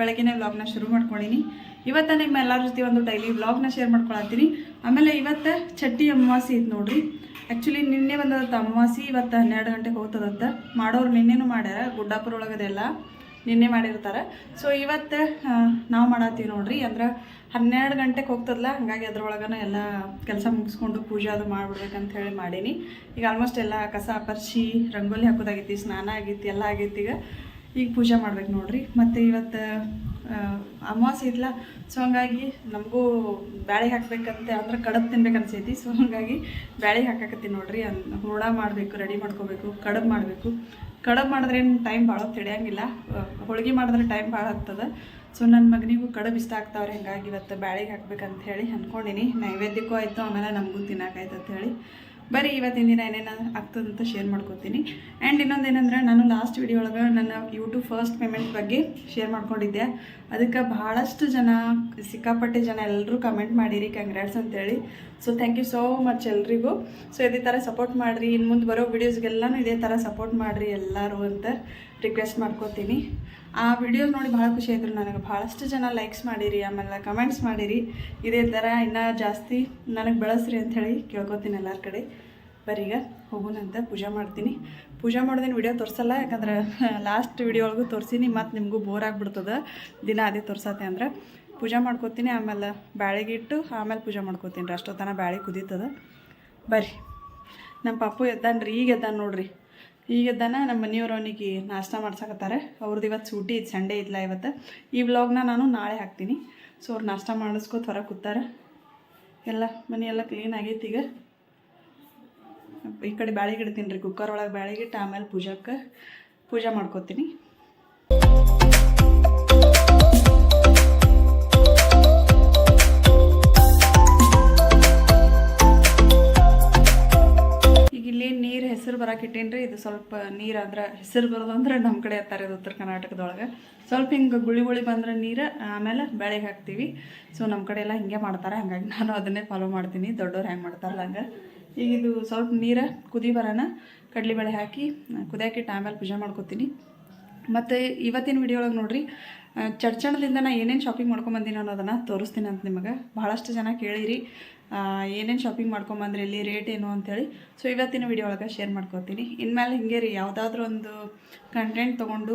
ಬೆಳಗ್ಗೆನೇ ವ್ಲಾಗ್ನ ಶುರು ಮಾಡ್ಕೊಂಡಿನಿ. ಇವತ್ತು ನಿಮ್ಮ ಎಲ್ಲರ ಜೊತೆ ಒಂದು ಡೈಲಿ ವ್ಲಾಗ್ನ ಶೇರ್ ಮಾಡ್ಕೊಳತ್ತೀನಿ. ಆಮೇಲೆ ಇವತ್ತು ಚಟ್ಟಿ ಅಮಾವಾಸಿ ಇತ್ತು ನೋಡ್ರಿ. ಆ್ಯಕ್ಚುಲಿ ನಿನ್ನೆ ಬಂದದತ್ತ ಅಮಾವಾಸಿ ಇವತ್ತು ಹನ್ನೆರಡು ಗಂಟೆಗೆ ಹೋಗ್ತದಂತ. ಮಾಡೋರು ನಿನ್ನೆನೂ ಮಾಡ್ಯಾರ, ಗುಡ್ಡಾಪುರ ಒಳಗದೆಲ್ಲ ನಿನ್ನೆ ಮಾಡಿರ್ತಾರೆ. ಸೊ ಇವತ್ತು ನಾವು ಮಾಡತ್ತೀವಿ ನೋಡ್ರಿ. ಅಂದ್ರೆ ಹನ್ನೆರಡು ಗಂಟೆಗೆ ಹೋಗ್ತದಲ್ಲ ಹಾಗಾಗಿ ಅದ್ರೊಳಗನ ಎಲ್ಲ ಕೆಲಸ ಮುಗಿಸ್ಕೊಂಡು ಪೂಜೆ ಅದು ಮಾಡ್ಬಿಡ್ಬೇಕಂತ ಹೇಳಿ ಮಾಡೀನಿ. ಈಗ ಆಲ್ಮೋಸ್ಟ್ ಎಲ್ಲ ಕಸ ಪರ್ಶಿ ರಂಗೋಲಿ ಹಾಕೋದಾಗೈತಿ, ಸ್ನಾನ ಆಗೈತಿ, ಎಲ್ಲ ಆಗೈತಿ ಈಗ. ಈಗ ಪೂಜೆ ಮಾಡ್ಬೇಕು ನೋಡ್ರಿ. ಮತ್ತು ಇವತ್ತು ಅಮಾವಾಸ್ಯ ಐತ್ಲ ಸೊ ಹಂಗಾಗಿ ನಮಗೂ ಬ್ಯಾಳೆ ಹಾಕ್ಬೇಕಂತ, ಅಂದ್ರೆ ಕಡಬು ತಿನ್ಬೇಕು ಅನ್ಸೈತಿ. ಸೊ ಹಂಗಾಗಿ ಬ್ಯಾಳೆ ಹಾಕಾಕತ್ತೀನಿ ನೋಡ್ರಿ. ಅನ್, ಹೂರ್ಣ ಮಾಡಬೇಕು, ರೆಡಿ ಮಾಡ್ಕೋಬೇಕು, ಕಡಬು ಮಾಡಬೇಕು. ಕಡಬು ಮಾಡಿದ್ರೆ ಏನು ಟೈಮ್ ಭಾಳ ತಿಳಿಯಂಗಿಲ್ಲ ಹೋಳಿಗೆ ಮಾಡಿದ್ರೆ ಟೈಮ್ ಭಾಳ ಆಗ್ತದೆ. ಸೊ ನನ್ನ ಮಗನಿಗೂ ಕಡಬು ಇಷ್ಟ ಆಗ್ತಾವ್ರಿ. ಹಂಗಾಗಿ ಇವತ್ತು ಬ್ಯಾಳಿಗೆ ಹಾಕ್ಬೇಕಂತ ಹೇಳಿ ಅಂದ್ಕೊಂಡಿನಿ ನೈವೇದ್ಯಕ್ಕೂ ಆಯಿತು, ಆಮೇಲೆ ನಮಗೂ ತಿನ್ನೋಕಾಯ್ತು ಅಂತ ಹೇಳಿ. ಬರೀ ಇವತ್ತಿನ ದಿನ ಏನೇನು ಆಗ್ತದಂತ ಶೇರ್ ಮಾಡ್ಕೋತೀನಿ. ಆ್ಯಂಡ್ ಇನ್ನೊಂದು ಏನಂದ್ರೆ, ನಾನು ಲಾಸ್ಟ್ ವಿಡಿಯೋ ಒಳಗೆ ನನ್ನ ಯೂಟ್ಯೂಬ್ ಫಸ್ಟ್ ಪೇಮೆಂಟ್ ಬಗ್ಗೆ ಶೇರ್ ಮಾಡ್ಕೊಂಡಿದ್ದೆ. ಅದಕ್ಕೆ ಭಾಳಷ್ಟು ಜನ, ಸಿಕ್ಕಾಪಟ್ಟೆ ಜನ ಎಲ್ಲರೂ ಕಮೆಂಟ್ ಮಾಡಿರಿ ಕಂಗ್ರ್ಯಾಟ್ಸ್ ಅಂತೇಳಿ. So thank you so much ಎಲ್ರಿಗೂ. ಸೊ ಇದೇ ಥರ ಸಪೋರ್ಟ್ ಮಾಡಿರಿ. ಇನ್ನು ಮುಂದೆ ಬರೋ ವೀಡಿಯೋಸ್ಗೆಲ್ಲನೂ ಇದೇ ಥರ ಸಪೋರ್ಟ್ ಮಾಡಿರಿ ಎಲ್ಲರೂ ಅಂತ ರಿಕ್ವೆಸ್ಟ್ ಮಾಡ್ಕೋತೀನಿ. ಆ ವಿಡಿಯೋ ನೋಡಿ ಭಾಳ ಖುಷಿ ಆಯಿತು ನನಗೆ. ಭಾಳಷ್ಟು ಜನ ಲೈಕ್ಸ್ ಮಾಡಿರಿ, ಆಮೇಲೆ ಕಮೆಂಟ್ಸ್ ಮಾಡಿರಿ. ಇದೇ ಥರ ಇನ್ನೂ ಜಾಸ್ತಿ ನನಗೆ ಬೆಳೆಸ್ರಿ ಅಂಥೇಳಿ ಕೇಳ್ಕೊತೀನಿ ಎಲ್ಲರ ಕಡೆ. ಬರೀಗ ಹೋಗೋಣಂತ ಪೂಜೆ ಮಾಡ್ತೀನಿ. ಪೂಜೆ ಮಾಡೋದೇನು ವಿಡಿಯೋ ತೋರಿಸಲ್ಲ, ಯಾಕಂದ್ರೆ ಲಾಸ್ಟ್ ವಿಡಿಯೋ ಒಳಗೂ ತೋರಿಸೀನಿ, ಮತ್ತು ನಿಮಗೂ ಬೋರ್ ಆಗಿಬಿಡ್ತದೆ. ದಿನ ಅದೇ ತೋರ್ಸತ್ತೆ ಅಂದ್ರೆ. ಪೂಜೆ ಮಾಡ್ಕೋತೀನಿ, ಆಮೇಲೆ ಬ್ಯಾಳೆಗಿಟ್ಟು ಆಮೇಲೆ ಪೂಜೆ ಮಾಡ್ಕೋತೀನಿ. ರೀ ಅಷ್ಟೊತ್ತನ ಬ್ಯಾಳೆ ಕುದೀತದ. ಬರ್ರಿ. ನಮ್ಮ ಪಪ್ಪು ಎದ್ದಾನ್ರಿ, ಈಗ ಎದ್ದಾನ ನೋಡ್ರಿ. ಈಗ ದನ ನಮ್ಮ ಮನೆಯವ್ರು ಅವನಿಗೆ ನಾಷ್ಟ ಮಾಡ್ಸಕತ್ತಾರೆ. ಅವ್ರದ್ದು ಇವತ್ತು ಸೂಟಿ ಇದು ಸಂಡೇ ಇಲ್ಲ ಇವತ್ತು. ಈ ವ್ಲಾಗ್ನ ನಾನು ನಾಳೆ ಹಾಕ್ತೀನಿ. ಸೊ ಅವ್ರು ನಾಷ್ಟ ಮಾಡಿಸ್ಕೊತ ಹೊರಗೆ ಕೂತಾರೆ. ಎಲ್ಲ ಮನೆಯೆಲ್ಲ ಕ್ಲೀನ್ ಆಗೈತಿ ಈಗ. ಈ ಕಡೆ ಬ್ಯಾಳಿಗೆ ಇಡ್ತೀನಿ ರೀ ಕುಕ್ಕರ್ ಒಳಗೆ ಬ್ಯಾಳಿಗಿಟ್ಟು ಆಮೇಲೆ ಪೂಜಾಕ್ಕೆ ಪೂಜೆ ಮಾಡ್ಕೋತೀನಿ. ಇಲ್ಲಿ ನೀರು ಹೆಸರು ಬರಕ್ಕೆ ಇಟ್ಟೇನ್ರಿ ಇದು ಸ್ವಲ್ಪ ನೀರು ಅಂದ್ರೆ ಹೆಸರು ಬರೋದು ಅಂದ್ರೆ ನಮ್ಮ ಕಡೆ ಹತ್ತಾರೆ ಇದು ಉತ್ತರ ಕರ್ನಾಟಕದೊಳಗೆ. ಸ್ವಲ್ಪ ಹಿಂಗೆ ಗುಳಿ ಗುಳಿ ಬಂದ್ರೆ ನೀರು ಆಮೇಲೆ ಬೆಳೆಗೆ ಹಾಕ್ತೀವಿ. ಸೊ ನಮ್ಮ ಕಡೆ ಎಲ್ಲ ಹಿಂಗೆ ಮಾಡ್ತಾರೆ. ಹಾಗಾಗಿ ನಾನು ಅದನ್ನೇ ಫಾಲೋ ಮಾಡ್ತೀನಿ. ದೊಡ್ಡವ್ರು ಹೆಂಗೆ ಮಾಡ್ತಾರಲ್ಲ ಹಂಗೆ. ಈಗ ಇದು ಸ್ವಲ್ಪ ನೀರು ಕುದಿ ಬರೋಣ ಕಡಲೆಬೇಳೆ ಹಾಕಿ ಕುದಿಯಾಕಿಟ್ಟು ಆಮೇಲೆ ಪೂಜೆ ಮಾಡ್ಕೊತೀನಿ. ಮತ್ತು ಇವತ್ತಿನ ವಿಡಿಯೋ ಒಳಗೆ ನೋಡ್ರಿ ಚಡ್ಚಣದಿಂದ ನಾನು ಏನೇನು ಶಾಪಿಂಗ್ ಮಾಡ್ಕೊಂಬಂದಿನ ಅನ್ನೋದನ್ನು ತೋರಿಸ್ತೀನಿ ಅಂತ ನಿಮಗೆ. ಭಾಳಷ್ಟು ಜನ ಕೇಳಿರಿ. ಏನೇನು ಶಾಪಿಂಗ್ ಮಾಡ್ಕೊಂಬಂದ್ರಿ, ಇಲ್ಲಿ ರೇಟ್ ಏನು ಅಂತೇಳಿ. ಸೊ ಇವತ್ತಿನ ವಿಡಿಯೋ ಒಳಗೆ ಶೇರ್ ಮಾಡ್ಕೊತೀನಿ. ಇನ್ಮೇಲೆ ಹಿಂಗೆ ರೀ, ಯಾವುದಾದ್ರೂ ಒಂದು ಕಂಟೆಂಟ್ ತೊಗೊಂಡು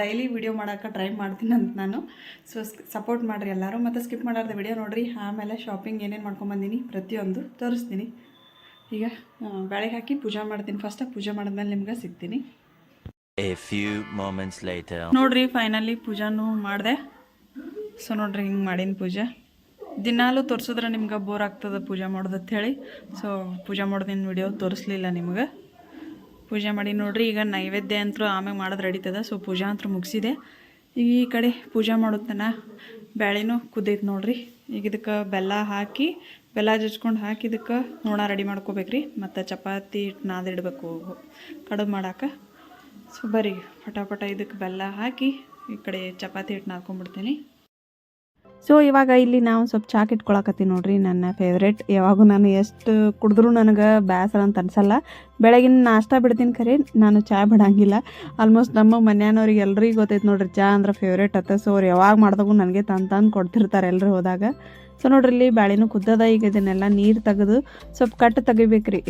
ಡೈಲಿ ವಿಡಿಯೋ ಮಾಡೋಕ್ಕೆ ಟ್ರೈ ಮಾಡ್ತೀನಿ ಅಂತ ನಾನು. ಸೊ ಸಪೋರ್ಟ್ ಮಾಡಿರಿ ಎಲ್ಲರೂ. ಮತ್ತು ಸ್ಕಿಪ್ ಮಾಡಾರ್ದ ವಿಡಿಯೋ ನೋಡಿರಿ. ಆಮೇಲೆ ಶಾಪಿಂಗ್ ಏನೇನು ಮಾಡ್ಕೊಂಬಂದಿನಿ ಪ್ರತಿಯೊಂದು ತೋರಿಸ್ತೀನಿ. ಈಗ ಬೆಳಗ್ಗೆ ಹಾಕಿ ಪೂಜೆ ಮಾಡ್ತೀನಿ. ಫಸ್ಟಾಗಿ ಪೂಜೆ ಮಾಡಿದ್ಮೇಲೆ ನಿಮ್ಗೆ ಸಿಗ್ತೀನಿ. A few moments later. ನೋಡ್ರಿ ಫೈನಲಿ ಪೂಜಾನು ಮಾಡಿದೆ. ಸೊ ನೋಡ್ರಿ, ಹಿಂಗೆ ಮಾಡೀನಿ ಪೂಜೆ. ದಿನಾಲೂ ತೋರಿಸಿದ್ರೆ ನಿಮ್ಗೆ ಬೋರ್ ಆಗ್ತದೆ ಪೂಜೆ ಮಾಡೋದು ಹೇಳಿ ಸೊ ಪೂಜೆ ಮಾಡೋದಿನ ವಿಡಿಯೋ ತೋರಿಸ್ಲಿಲ್ಲ ನಿಮ್ಗೆ. ಪೂಜೆ ಮಾಡಿ ನೋಡ್ರಿ, ಈಗ ನೈವೇದ್ಯ ಅಂತೂ ಆಮೇಲೆ ಮಾಡೋದು ರೆಡಿತದ ಸೊ ಪೂಜಾ ಅಂತೂ ಮುಗಿಸಿದೆ. ಈಗ ಈ ಕಡೆ ಪೂಜೆ ಮಾಡೋತನ ಬ್ಯಾಳಿನೂ ಕುದ್ದೈತೆ ನೋಡ್ರಿ. ಈಗ ಇದಕ್ಕೆ ಬೆಲ್ಲ ಹಾಕಿ, ಬೆಲ್ಲ ಜಜ್ಕೊಂಡು ಹಾಕಿ ಇದಕ್ಕೆ ನೋಣ ರೆಡಿ ಮಾಡ್ಕೋಬೇಕ್ರಿ. ಮತ್ತು ಚಪಾತಿ ಹಿಟ್ಟು ನಾದಿಡ್ಬೇಕು ಕಡುಬು ಮಾಡಕ್ಕೆ ಸೊ ಬರೀ ಪಟಾಪಟ ಇದಕ್ಕೆ ಬೆಲ್ಲ ಹಾಕಿ ಈ ಕಡೆ ಚಪಾತಿ ಹಿಟ್ಟು ನಾದ್ಕೊಂಡ್ಬಿಡ್ತೀನಿ ಸೊ ಇವಾಗ ಇಲ್ಲಿ ನಾವು ಸ್ವಲ್ಪ ಚಾಕ್ ಇಟ್ಕೊಳಕತ್ತೀನಿ ನೋಡ್ರಿ, ನನ್ನ ಫೇವ್ರೇಟ್ ಯಾವಾಗೂ ನಾನು ಎಷ್ಟು ಕುಡಿದ್ರೂ ನನಗೆ ಬೇಸರ ಅಂತ ಅನ್ಸಲ್ಲ. ಬೆಳಗಿನ ನಾಷ್ಟ ಬಿಡ್ತೀನಿ ಖರೆ, ನಾನು ಚಾ ಬಿಡಂಗಿಲ್ಲ. ಆಲ್ಮೋಸ್ಟ್ ನಮ್ಮ ಮನೆಯವ್ರಿಗೆ ಎಲ್ರಿಗೂ ಗೊತ್ತೈತೆ ನೋಡ್ರಿ, ಚಾ ಅಂದ್ರೆ ಫೇವ್ರೇಟ್ ಅತ್ತ. ಸೊ ಅವ್ರು ಯಾವಾಗ ಮಾಡಿದಾಗೂ ನನಗೆ ತಂದು ತಂದು ಕೊಡ್ತಿರ್ತಾರೆ ಎಲ್ಲರೂ ಹೋದಾಗ. ಸೊ ನೋಡ್ರಿ ಇಲ್ಲಿ ಬ್ಯಾಳಿನೂ ಕುದ್ದದ. ಈಗ ಇದನ್ನೆಲ್ಲ ನೀರು ತೆಗೆದು ಸ್ವಲ್ಪ ಕಟ್ಟು ತೆಗಿಬೇಕ್ರಿ.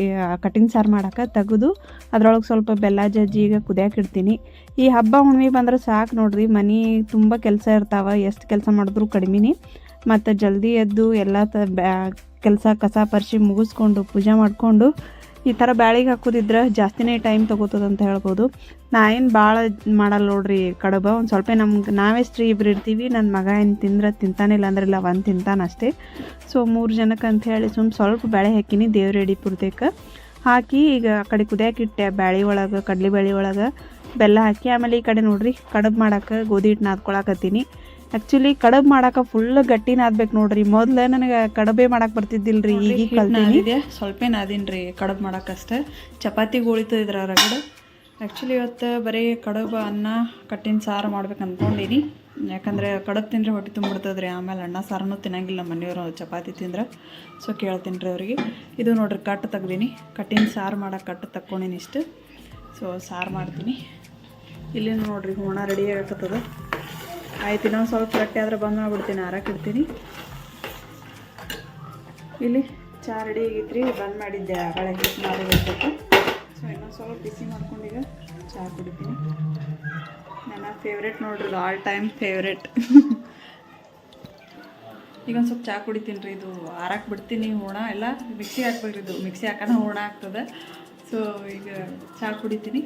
ಕಟಿಂಗ್ ಸಾರು ಮಾಡೋಕೆ ತೆಗೆದು ಅದ್ರೊಳಗೆ ಸ್ವಲ್ಪ ಬೆಲ್ಲ ಜಜ್ಜಿ ಈಗ ಕುದಿಯಕ್ಕೆ ಇಡ್ತೀನಿ. ಈ ಹಬ್ಬ ಹುಣ್ಣಿಮೆ ಬಂದ್ರೆ ಸಾಕು ನೋಡ್ರಿ. ಮನೆ ತುಂಬ ಕೆಲಸ ಇರ್ತಾವ. ಎಷ್ಟು ಕೆಲಸ ಮಾಡಿದ್ರು ಕಡಿಮೆನಿ. ಮತ್ತು ಜಲ್ದಿ ಎದ್ದು ಎಲ್ಲ ತ ಬ್ಯಾ, ಕೆಲಸ ಕಸ ಪರಿಶಿ ಮುಗಿಸ್ಕೊಂಡು ಪೂಜೆ ಮಾಡಿಕೊಂಡು ಈ ಥರ ಬ್ಯಾಳಿಗೆ ಹಾಕೋದಿದ್ರೆ ಜಾಸ್ತಿನೇ ಟೈಮ್ ತೊಗೋತದ ಅಂತ ಹೇಳ್ಬೋದು. ನಾ ಏನು ಭಾಳ ಮಾಡಲ್ಲ ನೋಡ್ರಿ ಕಡಬ, ಒಂದು ಸ್ವಲ್ಪ ನಮ್ಗೆ ನಾವೇ ಸ್ತ್ರೀ ಇಬ್ರು ಇರ್ತೀವಿ ನನ್ನ ಮಗ ಏನು ತಿಂದ್ರೆ ತಿಂತಾನಿಲ್ಲ ಅಂದ್ರೆ ಇಲ್ಲ, ಒಂದು ತಿಂತಾನೆ ಅಷ್ಟೇ. ಸೊ ಮೂರು ಜನಕ್ಕೆ ಅಂತ ಹೇಳಿ ಸುಮ್ಮ ಸ್ವಲ್ಪ ಬೇಳೆ ಹಾಕಿನಿ, ದೇವ್ರ ಎಡಿ ಪುರ್ತೇಕ. ಹಾಕಿ ಈಗ ಆ ಕಡೆ ಕುದಿಯಕ್ಕೆ ಇಟ್ಟೆ ಬ್ಯಾಳಿ ಒಳಗೆ, ಕಡ್ಲೆ ಬೇಳೆ ಒಳಗೆ, ಬೆಲ್ಲ ಹಾಕಿ, ಆಮೇಲೆ ಈ ಕಡೆ ನೋಡ್ರಿ ಕಡುಬು ಮಾಡಕ್ಕೆ ಗೋಧಿ ಹಿಟ್ಟು ನಾದ್ಕೊಳಕತ್ತೀನಿ. ಆ್ಯಕ್ಚುಲಿ ಕಡಬ್ ಮಾಡಕ್ಕೆ ಫುಲ್ ಗಟ್ಟಿನ ನಾದ್ಬೇಕು ನೋಡ್ರಿ. ಮೊದ್ಲು ನನಗೆ ಕಡಬೆ ಮಾಡಕ್ಕೆ ಬರ್ತಿದ್ದಿಲ್ಲ ರೀ ಈಗ ಸ್ವಲ್ಪ ನಾದಿನ್ರಿ ರೀ ಕಡುಬು ಮಾಡೋಕ್ಕಷ್ಟೇ ಚಪಾತಿ ಉಳಿತದ ಇದ್ರ ರಗಡ ಆ್ಯಕ್ಚುಲಿ ಇವತ್ತು ಬರೀ ಕಡುಬು ಅನ್ನ ಕಟ್ಟಿನ ಸಾರು ಮಾಡ್ಬೇಕು ಅಂದ್ಕೊಂಡಿನಿ ಯಾಕಂದರೆ ಕಡಬ್ ತಿಂದರೆ ಹೊಟ್ಟೆ ತುಂಬಿಡ್ತದೆ ರೀ ಆಮೇಲೆ ಅನ್ನ ಸಾರನೂ ತಿನ್ನಂಗಿಲ್ಲ ನಮ್ಮ ಮನೆಯವರು ಚಪಾತಿ ತಿಂದ್ರೆ. ಸೊ ಕೇಳ್ತೀನಿ ರೀ ಅವರಿಗೆ. ಇದು ನೋಡ್ರಿ ಕಟ್ಟು ತೆಗ್ದೀನಿ. ಕಟ್ಟಿನ ಸಾರು ಮಾಡಕ್ಕೆ ಕಟ್ಟು ತಕ್ಕೊಂಡಿನಿ ಇಷ್ಟು. ಸೊ ಸಾರು ಮಾಡ್ತೀನಿ. ಇಲ್ಲಿ ನೋಡ್ರಿ ಹೂಣ ರೆಡಿ ಆಗತ್ತದ ಆಯ್ತು, ಇನ್ನೊಂದು ಸ್ವಲ್ಪ ಗಟ್ಟಿ ಆದ್ರೆ ಬಂದ್ ಮಾಡ್ಬಿಡ್ತೀನಿ ಆರಕ್ಕೆ ಇಡ್ತೀನಿ ಇಲ್ಲಿ ಚಾ ರೆಡಿ ಆಗೈತ್ರಿ, ಬಂದ್ ಮಾಡಿದ್ದೆ ಹಿಟ್ಟು ಮಾಡಿ ಸೊ ಇನ್ನೊಂದು ಸ್ವಲ್ಪ ಬಿಸಿ ಮಾಡ್ಕೊಂಡೀಗ ಚಹಾ ಕುಡಿತೀನಿ. ನನ್ನ ಫೇವ್ರೆಟ್ ನೋಡ್ರಿ ಆಲ್ ಟೈಮ್ ಫೇವ್ರೆಟ್ ಈಗ ಒಂದು ಸ್ವಲ್ಪ ಚಹಾ ಕುಡಿತೀನಿ ರೀ, ಇದು ಆರಕ್ಕೆ ಬಿಡ್ತೀನಿ ಹೂಣ ಎಲ್ಲ ಮಿಕ್ಸಿ ಹಾಕ್ಬೇಕ್ರಿ, ಇದು ಮಿಕ್ಸಿ ಹಾಕೋಣ ಹೂಣ ಆಗ್ತದೆ. ಸೊ ಈಗ ಚಹಾ ಕುಡಿತೀನಿ.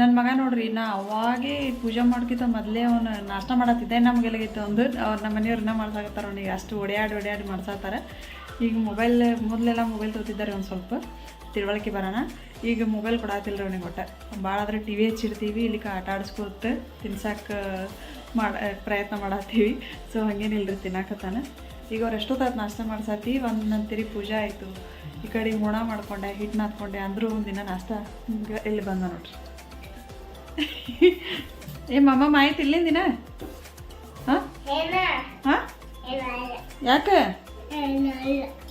ನನ್ನ ಮಗ ನೋಡ್ರಿ, ನಾ ಅವಾಗೇ ಪೂಜೆ ಮಾಡ್ಕಿತ ಮೊದಲೇ ಅವನು ನಾಷ್ಟ ಮಾಡತ್ತಿದ್ದೆ. ನಮಗೆಲ್ಲಾಗಿತ್ತು ಒಂದು, ಅವ್ರು ನಮ್ಮ ಮನೆಯವ್ರನ್ನ ಮಾಡ್ಸಾಕತ್ತಾರ ಅವ್ನಿಗೆ. ಅಷ್ಟು ಓಡ್ಯಾಡಿ ಓಡ್ಯಾಡಿ ಮಾಡ್ಸಾತಾರೆ ಈಗ ಮೊಬೈಲ್ ಮೊದಲೆಲ್ಲ ಮೊಬೈಲ್ ತೊಗೊತಿದ್ದಾರೆ ಒಂದು ಸ್ವಲ್ಪ. ತಿಳುವಳಿಕೆ ಬರೋಣ. ಈಗ ಮೊಬೈಲ್ ಕೊಡಾತಿಲ್ಲ ರೀ ಅವನಿಗೆ ಒಟ್ಟು. ಭಾಳ ಆದರೆ ಟಿ ವಿ ಹಚ್ಚಿರ್ತೀವಿ ಇಲ್ಲಿ ಆಟ ಆಡಿಸ್ಕೊತ ತಿನ್ಸಕ್ಕೆ ಮಾಡ, ಪ್ರಯತ್ನ ಮಾಡತ್ತೀವಿ. ಸೊ ಹಂಗೇನಿಲ್ಲ ರೀ ತಿನ್ನಾಕತ್ತಾನೆ. ಈಗ ಅವ್ರು ಎಷ್ಟೊತ್ತಾಯ್ತು ನಾಷ್ಟ ಮಾಡ್ಸತ್ತಿ ಒಂದು ನಂತಿರಿ ಪೂಜೆ ಆಯಿತು. ಈ ಕಡೆ ಹುಣ ಮಾಡ್ಕೊಂಡೆ ಹಿಟ್ಟು ನಾದ್ಕೊಂಡೆ ಅಂದರೂ ಒಂದಿನ ನಾಷ್ಟ ಇಲ್ಲಿ ಬಂದ ನೋಡ್ರಿ. ಏ ಮಮ್ಮ ಮಾಹಿತಿ ಇಲ್ಲಿಂದ ದಿನ? ಹಾಂ? ಹಾಂ? ಯಾಕೆ?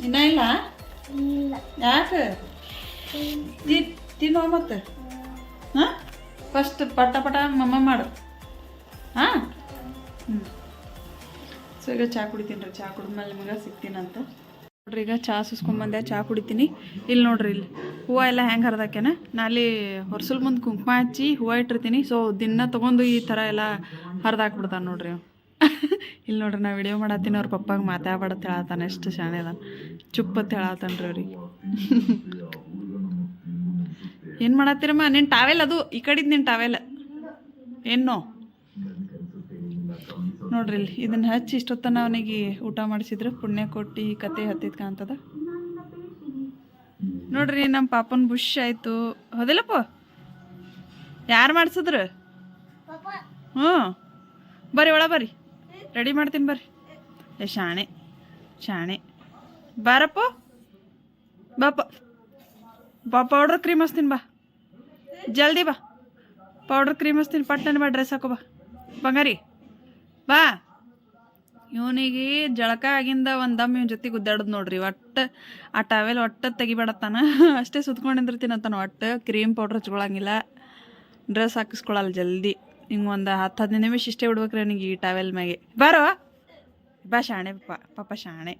ಇನ್ನ ಇಲ್ಲ? ಯಾಕೆ? ತಿ ತಿನ್ನೋ ಮತ್ತೆ? ಹಾಂ? ಫಸ್ಟ್ ಪಟ ಪಟ ಮಮ್ಮ ಮಾಡು. ಹಾಂ? ಹ್ಞೂ ಸೊ ಈಗ ಚಹಾ ಕುಡಿತೀನಿ ರೀ. ಚಹಾ ಕುಡಿದ್ಮೇಲೆ ನಿಮಗೆ ಸಿಗ್ತೀನಂತ ನೋಡ್ರಿ, ಈಗ ಚಹಾ ಸುಸ್ಕೊಂಬಂದೆ ಚಹಾ ಕುಡಿತೀನಿ. ಇಲ್ಲಿ ನೋಡ್ರಿ, ಇಲ್ಲಿ ಹೂವು ಎಲ್ಲ ಹೆಂಗೆ ಹರಿದಾಕೇನ? ನಾ ಅಲ್ಲಿ ಹೊರ್ಸಲ್ ಮುಂದೆ ಕುಂಕುಮ ಹಚ್ಚಿ ಹೂವು ಇಟ್ಟಿರ್ತೀನಿ. ಸೊ ದಿನ ತೊಗೊಂಡು ಈ ಥರ ಎಲ್ಲ ಹರಿದಾಕ್ಬಿಡ್ತಾನೆ ನೋಡ್ರಿ ಇಲ್ಲಿ ನೋಡ್ರಿ, ನಾ ವಿಡಿಯೋ ಮಾಡತ್ತೀನಿ, ಅವ್ರ ಪಪ್ಪಾಗ ಮಾತಾಡ್ಬಾರ್ದು ಹೇಳತ್ತಾನೆ, ಎಷ್ಟು ಶಾಣೆ ಅದಾನ. ಚುಪ್ಪತ್ತು ಹೇಳತ್ತಾನ ರೀ ಅವ್ರಿಗೆ. ಏನು ಮಾಡತ್ತೀರಮ್ಮ ನಿನ್ನ ಟಾವೆಲ್ ಅದು, ಈ ಕಡೆದು ನಿನ್ನ ಟಾವೆಲ್ ಏನೋ? ನೋಡ್ರಿ ಇಲ್ಲಿ ಇದನ್ನ ಹಚ್ಚಿ ಇಷ್ಟೊತ್ತನ ಅವನಿಗೆ ಊಟ ಮಾಡಿಸಿದ್ರು. ಪುಣ್ಯ ಕೊಟ್ಟು ಈ ಕತೆ ಹತ್ತಿದ್ ಕಾಣ್ತದ ನೋಡ್ರಿ ನಮ್ಮ ಪಾಪನ ಬುಷ್ ಆಯ್ತು. ಹೌದಿಲ್ಲಪ್ಪ? ಯಾರು ಮಾಡಿಸಿದ್ರು? ಹ್ಞೂ. ಬರ್ರಿ ಒಳ ಬರ್ರಿ. ರೆಡಿ ಮಾಡ್ತೀನಿ ಬರ್ರಿ. ಏ, ಶಾಣೆ. ಶಾಣೆ. ಬಾರಪ್ಪ? ಬಾಪ ಬಾ ಪೌಡ್ರ್ ಕ್ರೀಮ್ ಹಚ್ತೀನಿ ಬಾ. ಜಲ್ದಿ ಬಾ. Powder cream ಹಚ್ತೀನಿ. ಪಟ್ಟನೆ ಬಾ ಡ್ರೆಸ್ ಹಾಕೋ ಬಾ. ಬಂಗಾರಿ. ಬಾ. ಇವನಿಗೆ ಜಳಕ ಆಗಿಂದ ಒಂದು ದಮ್ ಇವನ ಜೊತೆ ಗುದ್ದಾಡೋದು ನೋಡ್ರಿ. ಒಟ್ಟು ಆ ಟಾವೆಲ್ ಒಟ್ಟು ತೆಗಿಬೇಡತ್ತಾನ. ಅಷ್ಟೇ ಸುತ್ಕೊಂಡಿರ್ತೀನಿ ಅಂತಾನ ಒಟ್ಟು. ಕ್ರೀಮ್ ಪೌಡ್ರ್ ಹಚ್ಕೊಳಂಗಿಲ್ಲ. ಡ್ರೆಸ್ ಹಾಕಿಸ್ಕೊಳಲ್ಲ ಜಲ್ದಿ. ಹಿಂಗೆ ಒಂದು ಹತ್ತು, ಹದಿನೈದು ನಿಮಿಷ ಇಷ್ಟೇ ಬಿಡ್ಬೇಕ್ರಿ ಅವನಿಗೆ ಈ ಟಾವೆಲ್ ಮ್ಯಾಗೆ. ಬಾರೋ. ಬಾ ಶಾಣೆ ಪಾಪ ಪಾಪ ಶಾಣೆ.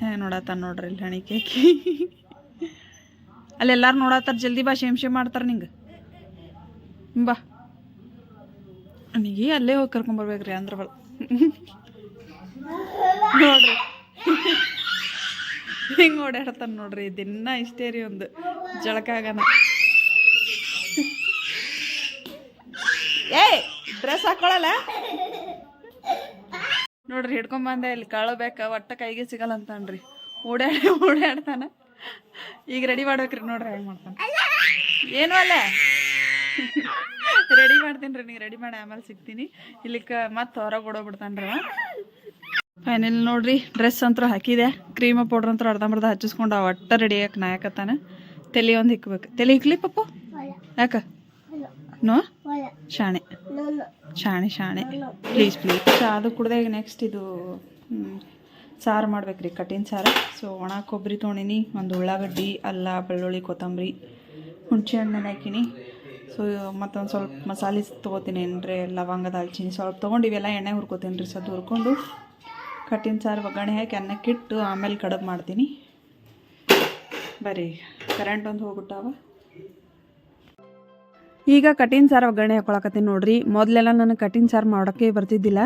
ಹೇ ನೋಡತ್ತಾನ ನೋಡ್ರಿ ಇಲ್ಲಿ ಹಣಿಕೆ ಅಲ್ಲಿ ಎಲ್ಲಾರು ನೋಡತ್ತಾರ, ಜಲ್ದಿ ಬಾ, ಶೇಮ್ ಶೇಮ್ ಮಾಡ್ತಾರೆ ನಿಂಗೆ. ಬಾ. ಅವನಿಗೆ ಅಲ್ಲೇ ಹೋಗಿ ಕರ್ಕೊಂಬರ್ಬೇಕ್ರಿ ಅಂದ್ರೆ ಬಳ ನೋಡ್ರಿ. ಹಿಂಗೆ ಓಡಾಡ್ತಾನೆ ನೋಡ್ರಿ, ದಿನ ಇಷ್ಟೇ ರೀ ಒಂದು ಜಳಕಾಗನ. ಏಯ್ ಡ್ರೆಸ್ ಹಾಕೊಳ್ಳಲ್ಲ ನೋಡ್ರಿ ಹಿಡ್ಕೊಂಬಂದೆ ಇಲ್ಲಿ ಕಳಬೇಕ ಒಟ್ಟ ಕೈಗೆ ಸಿಗಲ್ಲ ಅಂತಾನ್ರಿ. ಓಡಾಡಿ ಓಡಾಡ್ತಾನ ಈಗ ರೆಡಿ ಮಾಡ್ಬೇಕ್ರಿ ನೋಡ್ರಿ, ಹೆಂಗೆ ಮಾಡ್ತಾನೆ. ಏನು ಅಲ್ಲ? ರೆಡಿ ಮಾಡ್ತೀನಿ ರೀ, ನೀ ರೆಡಿ ಮಾಡಿ, ಆಮೇಲೆ ಸಿಗ್ತೀನಿ. ಇಲ್ಲಿಕ್ಕೆ ಮತ್ತೆ ಹೊರಗೆ ಓಡೋಗ್ಬಿಡ್ತಾನೆ ರೀ ಫೈನಲ್ ನೋಡ್ರಿ ಡ್ರೆಸ್ ಅಂತೂ ಹಾಕಿದೆ. ಕ್ರೀಮ್ ಪೌಡ್ರ್ ಅಂತೂ ಅರ್ಧಂಬರ್ಧ ಹಚ್ಚಿಸ್ಕೊಂಡು ಒಟ್ಟ ರೆಡಿ ಯಾಕೆ ನಾಯಕತ್ತಾನೆ. ತಲೆ ಒಂದು ಇಕ್ಬೇಕು ತಲೆ ಇಕ್ಲಿ ಪಪ್ಪು? ಯಾಕ? ನೋ? ಶಾಣೆ. ಶಾಣೆ ಶಾಣೆ. ಪ್ಲೀಸ್ ಪ್ಲೀಸ್ ಅದು ಕುಡ್ದೆ ಈಗ ನೆಕ್ಸ್ಟ್ ಇದು ಸಾರು ಮಾಡ್ಬೇಕ್ರಿ ಕಟ್ಟಿನ ಸಾರು. ಸೊ ಒಣ ಕೊಬ್ಬರಿ ತೊಗೊಂಡಿನಿ ಒಂದು ಉಳ್ಳಾಗಡ್ಡಿ, ಅಲ್ಲ, ಬೆಳ್ಳುಳ್ಳಿ, ಕೊತ್ತಂಬರಿ, ಹುಣಸೆ ಹಣ್ಣು ಹಾಕಿನಿ. ಸೊ ಮತ್ತೊಂದು ಸ್ವಲ್ಪ ಮಸಾಲೆ ತೊಗೋತೀನಿ ಏನ್ರಿ, ಲವಂಗ, ದಾಲ್ಚಿನ್ನಿ ಸ್ವಲ್ಪ ತೊಗೊಂಡು ಇವೆಲ್ಲ ಎಣ್ಣೆ ಹುರ್ಕೋತೀನಿ ರೀ ಸ್ವಲ್ಪ ಹುರ್ಕೊಂಡು. ಕಟ್ಟಿನ ಸಾರು ಒಗ್ಗರಣೆ ಹಾಕಿ ಅನ್ನಕ್ಕಿಟ್ಟು ಆಮೇಲೆ ಕಡಬು ಮಾಡ್ತೀನಿ. ಬರೀ ಕರೆಂಟ್ ಒಂದು ಹೋಗ್ಬಿಟ್ಟಾವ. ಈಗ ಕಟಿನ್ ಸಾರು ಒಗ್ಗರಣೆ ಹಾಕೊಳಕತ್ತೀನಿ ನೋಡ್ರಿ. ಮೊದಲೆಲ್ಲ ನನಗೆ ಕಟಿನ್ ಸಾರು ಮಾಡೋಕ್ಕೆ ಬರ್ತಿದ್ದಿಲ್ಲ.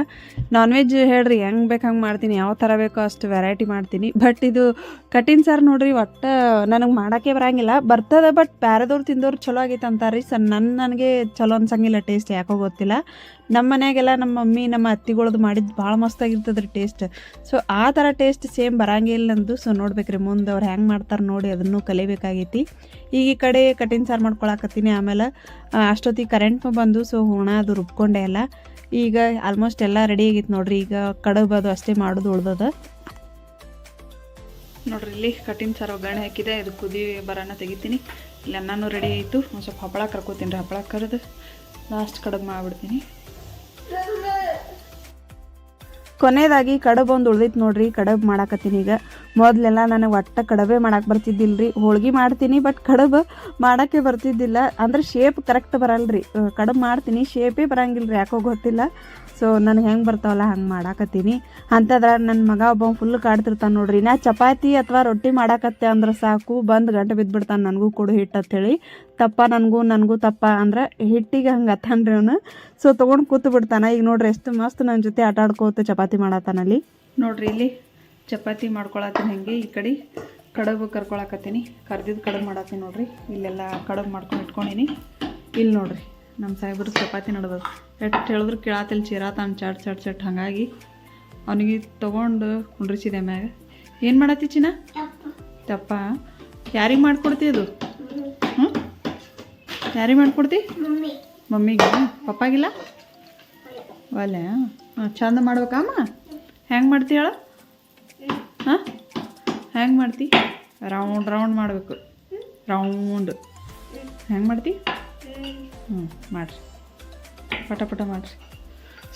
ನಾನ್ ವೆಜ್ ಹೇಳ್ರಿ, ಹೆಂಗೆ ಬೇಕು ಮಾಡ್ತೀನಿ, ಯಾವ ಥರ ಬೇಕೋ ಅಷ್ಟು ವೆರೈಟಿ ಮಾಡ್ತೀನಿ. ಬಟ್ ಇದು ಕಟಿನ್ ಸಾರು ನೋಡ್ರಿ, ಒಟ್ಟು ನನಗೆ ಮಾಡೋಕ್ಕೆ ಬರಂಗಿಲ್ಲ. ಬರ್ತದೆ ಬಟ್ ಬೇರೆದವ್ರು ತಿಂದವ್ರು ಚಲೋ ಆಗೈತೆ ಅಂತಾರೆ ಸರ್ ನನ್ನ ನನಗೆ ಚಲೋ ಅನ್ಸಂಗಿಲ್ಲ ಟೇಸ್ಟ್ ಯಾಕೋ ಗೊತ್ತಿಲ್ಲ. ನಮ್ಮ ಮನೆಯಾಗೆಲ್ಲ ನಮ್ಮ ಮಮ್ಮಿ, ನಮ್ಮ ಅತ್ತಿಗಳದ್ದು ಮಾಡಿದ್ದು ಭಾಳ ಮಸ್ತಾಗಿರ್ತದೆ ರೀ ಟೇಸ್ಟ್ ಸೊ ಆ ಥರ ಟೇಸ್ಟ್ ಸೇಮ್ ಬರಂಗಿಲ್ಲ ನಂದು. ಸೊ ನೋಡ್ಬೇಕ್ರಿ, ಮುಂದೆ ಅವ್ರು ಹೆಂಗೆ ಮಾಡ್ತಾರೆ ನೋಡಿ, ಅದನ್ನು ಕಲಿಬೇಕಾಗೈತಿ. ಈಗ ಈ ಕಡೆ ಕಟಿನ್ ಸಾರು ಮಾಡ್ಕೊಳಕತ್ತೀನಿ, ಆಮೇಲೆ ಅಷ್ಟೊತ್ತಿಗೆ ಕರೆಂಟ್ ಬಂದು ಸೊ ಹೂಣ ಅದು ರುಬ್ಕೊಂಡೆ ಎಲ್ಲ ಈಗ ಆಲ್ಮೋಸ್ಟ್ ಎಲ್ಲ ರೆಡಿ ಆಗಿತ್ತು ನೋಡ್ರಿ, ಈಗ ಕಡಬದು ಅಷ್ಟೇ ಮಾಡೋದು, ಉಳ್ದದ. ನೋಡ್ರಿ, ಇಲ್ಲಿ ಕಟ್ಟಿನ ಸಾರು ಒಗ್ಗರಣೆ ಹಾಕಿದೆ, ಇದು ಕುದಿ ಬರೋಣ ತೆಗಿತೀನಿ. ಇಲ್ಲಿ ಅನ್ನನೂ ರೆಡಿ ಆಯಿತು. ಒಂದು ಸ್ವಲ್ಪ ಹಪ್ಪಳ ಕರ್ಕೋತೀನಿ ರೀ, ಹಪ್ಪಳ ಕರೆದು ಲಾಸ್ಟ್ ಕಡುಬು ಮಾಡಿಬಿಡ್ತೀನಿ. ಕೊನೆಯದಾಗಿ ಕಡಬು ಒಂದು ಉಳ್ದಿತ್ತು ನೋಡ್ರಿ, ಕಡಬು ಮಾಡಾಕತ್ತೀನಿ ಈಗ. ಮೊದಲೆಲ್ಲ ನನಗೆ ಒಟ್ಟ ಕಡಬೆ ಮಾಡಕ್ಕೆ ಬರ್ತಿದ್ದಿಲ್ಲ ರೀ ಹೋಳ್ಗೆ ಮಾಡ್ತೀನಿ ಬಟ್ ಕಡಬು ಮಾಡೋಕ್ಕೆ ಬರ್ತಿದ್ದಿಲ್ಲ. ಅಂದ್ರೆ ಶೇಪ್ ಕರೆಕ್ಟ್ ಬರಲ್ರಿ. ಕಡಬು ಮಾಡ್ತೀನಿ ಶೇಪೇ ಬರಂಗಿಲ್ಲ ರೀ ಯಾಕೋ ಗೊತ್ತಿಲ್ಲ. ಸೊ ನನಗೆ ಹೆಂಗೆ ಬರ್ತಾವಲ್ಲ, ಹಂಗೆ ಮಾಡಾಕತ್ತೀನಿ. ಅಂಥದ್ರ ನನ್ನ ಮಗ ಒಬ್ಬ ಫುಲ್ ಕಾಡ್ತಿರ್ತಾನೆ ನೋಡ್ರಿ. ನಾ ಚಪಾತಿ ಅಥವಾ ರೊಟ್ಟಿ ಮಾಡಾಕತ್ತೆ ಅಂದ್ರೆ ಸಾಕು, ಬಂದು ಗಂಟೆ ಬಿದ್ದುಬಿಡ್ತಾನೆ ನನಗೂ ಕೊಡು ಹಿಟ್ಟು ಅಂತೇಳಿ ತಪ್ಪ ನನಗೂ ನನಗೂ ತಪ್ಪ ಅಂದ್ರೆ ಹಿಟ್ಟಿಗೆ ಹಂಗೆ ಹತ್ತಾನ್ರಿ ಅವನು. ಸೊ ತೊಗೊಂಡು ಕೂತು ಬಿಡ್ತಾನೆ. ಈಗ ನೋಡ್ರಿ ಎಷ್ಟು ಮಸ್ತ್ ನನ್ನ ಜೊತೆ ಆಟ ಆಡ್ಕೋತ ಚಪಾತಿ ಮಾಡತ್ತಾನಲ್ಲಿ ನೋಡ್ರಿ ಇಲ್ಲಿ ಚಪಾತಿ ಮಾಡ್ಕೊಳತ್ತೀನಿ ಹೆಂಗೆ ಈ ಕಡೆ ಕಡಬು ಕರ್ಕೊಳಕತ್ತೀನಿ. ಕರ್ದಿದ್ದು ಕಡಬು ಮಾಡತ್ತೀನಿ ನೋಡ್ರಿ. ಇಲ್ಲೆಲ್ಲ ಕಡಬು ಮಾಡ್ಕೊಂಡು ಇಟ್ಕೊಂಡಿನಿ. ಇಲ್ಲಿ ನೋಡ್ರಿ ನಮ್ಮ ಸಾಹೇಬ್ರು ಚಪಾತಿ ನಡ್ದದ. ಎಟ್ ಹೇಳಿದ್ರು ಕೇಳಾತಿಲ್ಲ ಚೀರಾತಾನ ಚಟ್ ಚಟ್ ಚಟ್ ಹಾಗಾಗಿ. ಅವನಿಗೆ ತೊಗೊಂಡು ಕುಂಡ್ರಿಸಿದೆ ಮ್ಯಾಗ. ಏನು ಮಾಡತ್ತಿ ಚಿನ್ನ? ತಪ್ಪ. ಯಾರಿಗೆ ಮಾಡ್ಕೊಡ್ತಿ ಅದು? ಯಾರಿಗೆ ಮಾಡ್ಕೊಡ್ತಿ? ಮಮ್ಮಿಗೆ? ಪಪ್ಪಾಗಿಲ್ಲ? ಒಲೆ ಹಾಂ ಚಂದ ಮಾಡ್ಬೇಕಮ್ಮ ಹೆಂಗೆ ಮಾಡ್ತಿ ಹೇಳ? ಹಾಂ ಹೆಂಗೆ ಮಾಡ್ತಿ? ರೌಂಡ್ ರೌಂಡ್ ಮಾಡಬೇಕು. ರೌಂಡ್. ಹೆಂಗೆ ಮಾಡ್ತಿ? ಹ್ಞೂ ಮಾಡಿರಿ. ಪಟ ಪಟ ಮಾಡಿರಿ.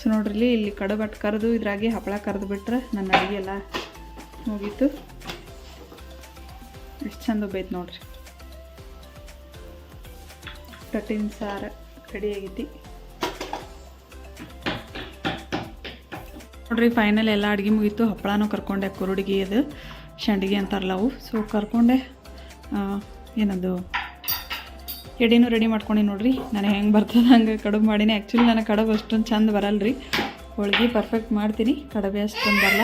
ಸೊ ನೋಡ್ರಿ ಇಲ್ಲಿ ಕಡು ಕಡುಬಟ್ಟು ಕರೆದು ಇದ್ರಾಗಿ ಹಪ್ಪಳ ಕರೆದು ಬಿಟ್ರೆ ನನ್ನ ಅಡುಗೆ ಎಲ್ಲ ಮುಗೀತು. ಎಷ್ಟು ಚಂದ ಬೈತ್ ನೋಡ್ರಿ. ಕಟ್ಟಿನ ಸಾರು ರೆಡಿ ಆಗೈತಿ ನೋಡ್ರಿ ಫೈನಲ್ ಎಲ್ಲ ಅಡುಗೆ ಮುಗೀತು. ಹಪ್ಪಳನೂ ಕರ್ಕೊಂಡೆ, ಕುರುಡಿಗೆ ಅದು, ಶಂಡಿಗೆ ಅಂತಾರಲ್ಲ ಅವು. ಸೊ ಕರ್ಕೊಂಡೆ ಏನದು, ಎಡಿನೂ ರೆಡಿ ಮಾಡ್ಕೊಂಡು ನೋಡ್ರಿ. ನಾನು ಹೆಂಗೆ ಬರ್ತದೆ ಹಂಗೆ ಕಡುಬು ಮಾಡೀನಿ. ಆ್ಯಕ್ಚುಲಿ ನನಗೆ ಕಡುಬು ಅಷ್ಟೊಂದು ಚಂದ ಬರಲ್ಲ ರೀ ಹೋಳ್ಗೆ ಪರ್ಫೆಕ್ಟ್ ಮಾಡ್ತೀನಿ. ಕಡುಬೆ ಅಷ್ಟೊಂದು ಬರಲ್ಲ.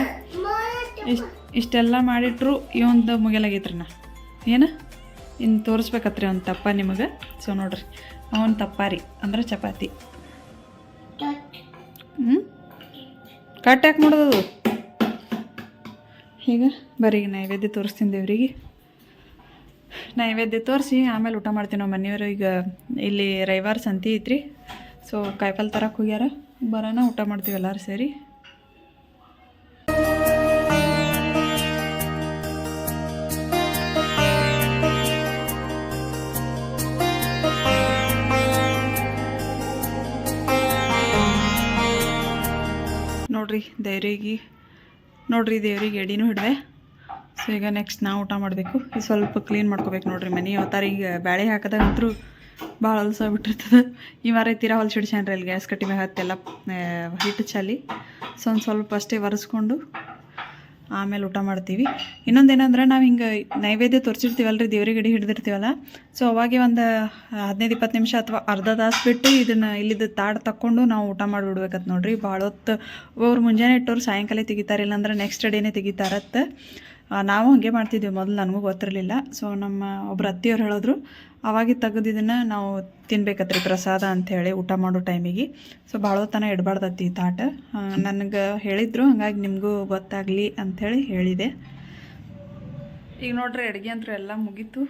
ಇಷ್ಟು, ಇಷ್ಟೆಲ್ಲ ಮಾಡಿಟ್ರು ಒಂದು ಮುಗಿಯಲಾಗೈತ್ರಿ ನಾ. ಏನು? ಇನ್ನು ತೋರಿಸ್ಬೇಕತ್ರಿ ಒಂದು ತಪ್ಪ ನಿಮಗೆ. ಸೊ ನೋಡ್ರಿ, ಅವನ ತಪ್ಪ ರೀ, ಅಂದ್ರೆ ಚಪಾತಿ. ಹ್ಞೂ ಕಟ್ ಯಾಕೆ ಮಾಡೋದು ಈಗ ಬರೀ ನೈವೇದ್ಯ ತೋರಿಸ್ತೀನಿ ದೇವ್ರಿಗೆ. ನೈವೇದ್ಯ ತೋರಿಸಿ, ಆಮೇಲೆ ಊಟ ಮಾಡ್ತೀವಿ ನಾವು ಮನೆಯವರು. ಈಗ ಇಲ್ಲಿ ರವಿವಾರ ಸಂತಿ ಐತ್ರಿ. ಸೊ ಕಾಯಿಪಲ್ಲೆ ತರಕ್ಕೆ ಹೋಗ್ಯಾರ. ಬರೋಣ, ಊಟ ಮಾಡ್ತೀವಿ ಎಲ್ಲರೂ ಸೇರಿ. ನೋಡ್ರಿ, ದೇವ್ರಿಗೆ ನೋಡ್ರಿ ದೇವ್ರಿಗೆ ಎಡಿನೂ ಹಿಡ್ದೆ. ಸೊ ಈಗ ನೆಕ್ಸ್ಟ್ ನಾವು ಊಟ ಮಾಡಬೇಕು. ಈಗ ಸ್ವಲ್ಪ ಕ್ಲೀನ್ ಮಾಡ್ಕೋಬೇಕು ನೋಡ್ರಿ ಮನೆ. ಅವತ್ತಾರ ಈಗ ಬ್ಯಾಳೆ ಹಾಕದಾಗ ಅಂತೂ ಭಾಳ ಹೊಲ್ಸ ಬಿಟ್ಟಿರ್ತದೆ ಈ ವಾರ ತೀರಾ ಹೊಲ್ಸ್ ಹಿಡ್ಸ್ಯಾನ್ರಿ ಅಲ್ಲಿ ಗ್ಯಾಸ್ ಕಟ್ಟಿ ಮೇಲೆ ಹತ್ತೆಲ್ಲ ಹಿಟ್ಟು ಚಲಿ ಸೊ ಒಂದು ಸ್ವಲ್ಪ ಅಷ್ಟೇ ಒರೆಸ್ಕೊಂಡು ಆಮೇಲೆ ಊಟ ಮಾಡ್ತೀವಿ. ಇನ್ನೊಂದೇನಂದ್ರೆ ನಾವು ಹಿಂಗೆ ನೈವೇದ್ಯ ತೋರಿಸಿರ್ತೀವಲ್ಲ ರೀ ದೇವ್ರಿಗೆ ಎಡೆ ಹಿಡಿದಿರ್ತೀವಲ್ಲ? ಸೊ ಅವಾಗೆ ಒಂದು ಹದಿನೈದು ಇಪ್ಪತ್ತು ನಿಮಿಷ ಅಥವಾ ಅರ್ಧ ತಾಸು ಬಿಟ್ಟು ಇದನ್ನು ಇಲ್ಲಿದ್ದು ತಾಡ್ ತಕ್ಕೊಂಡು ನಾವು ಊಟ ಮಾಡಿಬಿಡ್ಬೇಕತ್ ನೋಡ್ರಿ. ಭಾಳ ಹೊತ್ತು ಅವ್ರು ಮುಂಜಾನೆ ಇಟ್ಟವ್ರು ಸಾಯಂಕಾಲ ತೆಗಿತಾರೆ, ಇಲ್ಲಾಂದ್ರೆ ನೆಕ್ಸ್ಟ್ ಡೇನೇ ತೆಗಿತಾರತ್ತೆ ನಾವು ಹಾಗೆ ಮಾಡ್ತಿದ್ದೀವಿ ಮೊದಲು ನನಗೂ ಗೊತ್ತಿರಲಿಲ್ಲ. ಸೊ ನಮ್ಮ ಒಬ್ರು ಅತ್ತಿಯವ್ರು ಹೇಳಿದ್ರು ಅವಾಗಿ ತೆಗೆದಿದ್ದನ್ನು ನಾವು ತಿನ್ಬೇಕತ್ರಿ ಪ್ರಸಾದ ಅಂಥೇಳಿ ಊಟ ಮಾಡೋ ಟೈಮಿಗೆ. ಸೊ ಭಾಳ ತನ ಇಡಬಾರ್ದತ್ತಿ ಈ ತಾಟ. ನನಗೆ ಹೇಳಿದ್ರು, ಹಂಗಾಗಿ ನಿಮಗೂ ಗೊತ್ತಾಗಲಿ ಅಂಥೇಳಿ ಹೇಳಿದೆ. ಈಗ ನೋಡ್ರಿ, ಅಡುಗೆ ಅಂತೂ ಎಲ್ಲ ಮುಗೀತು.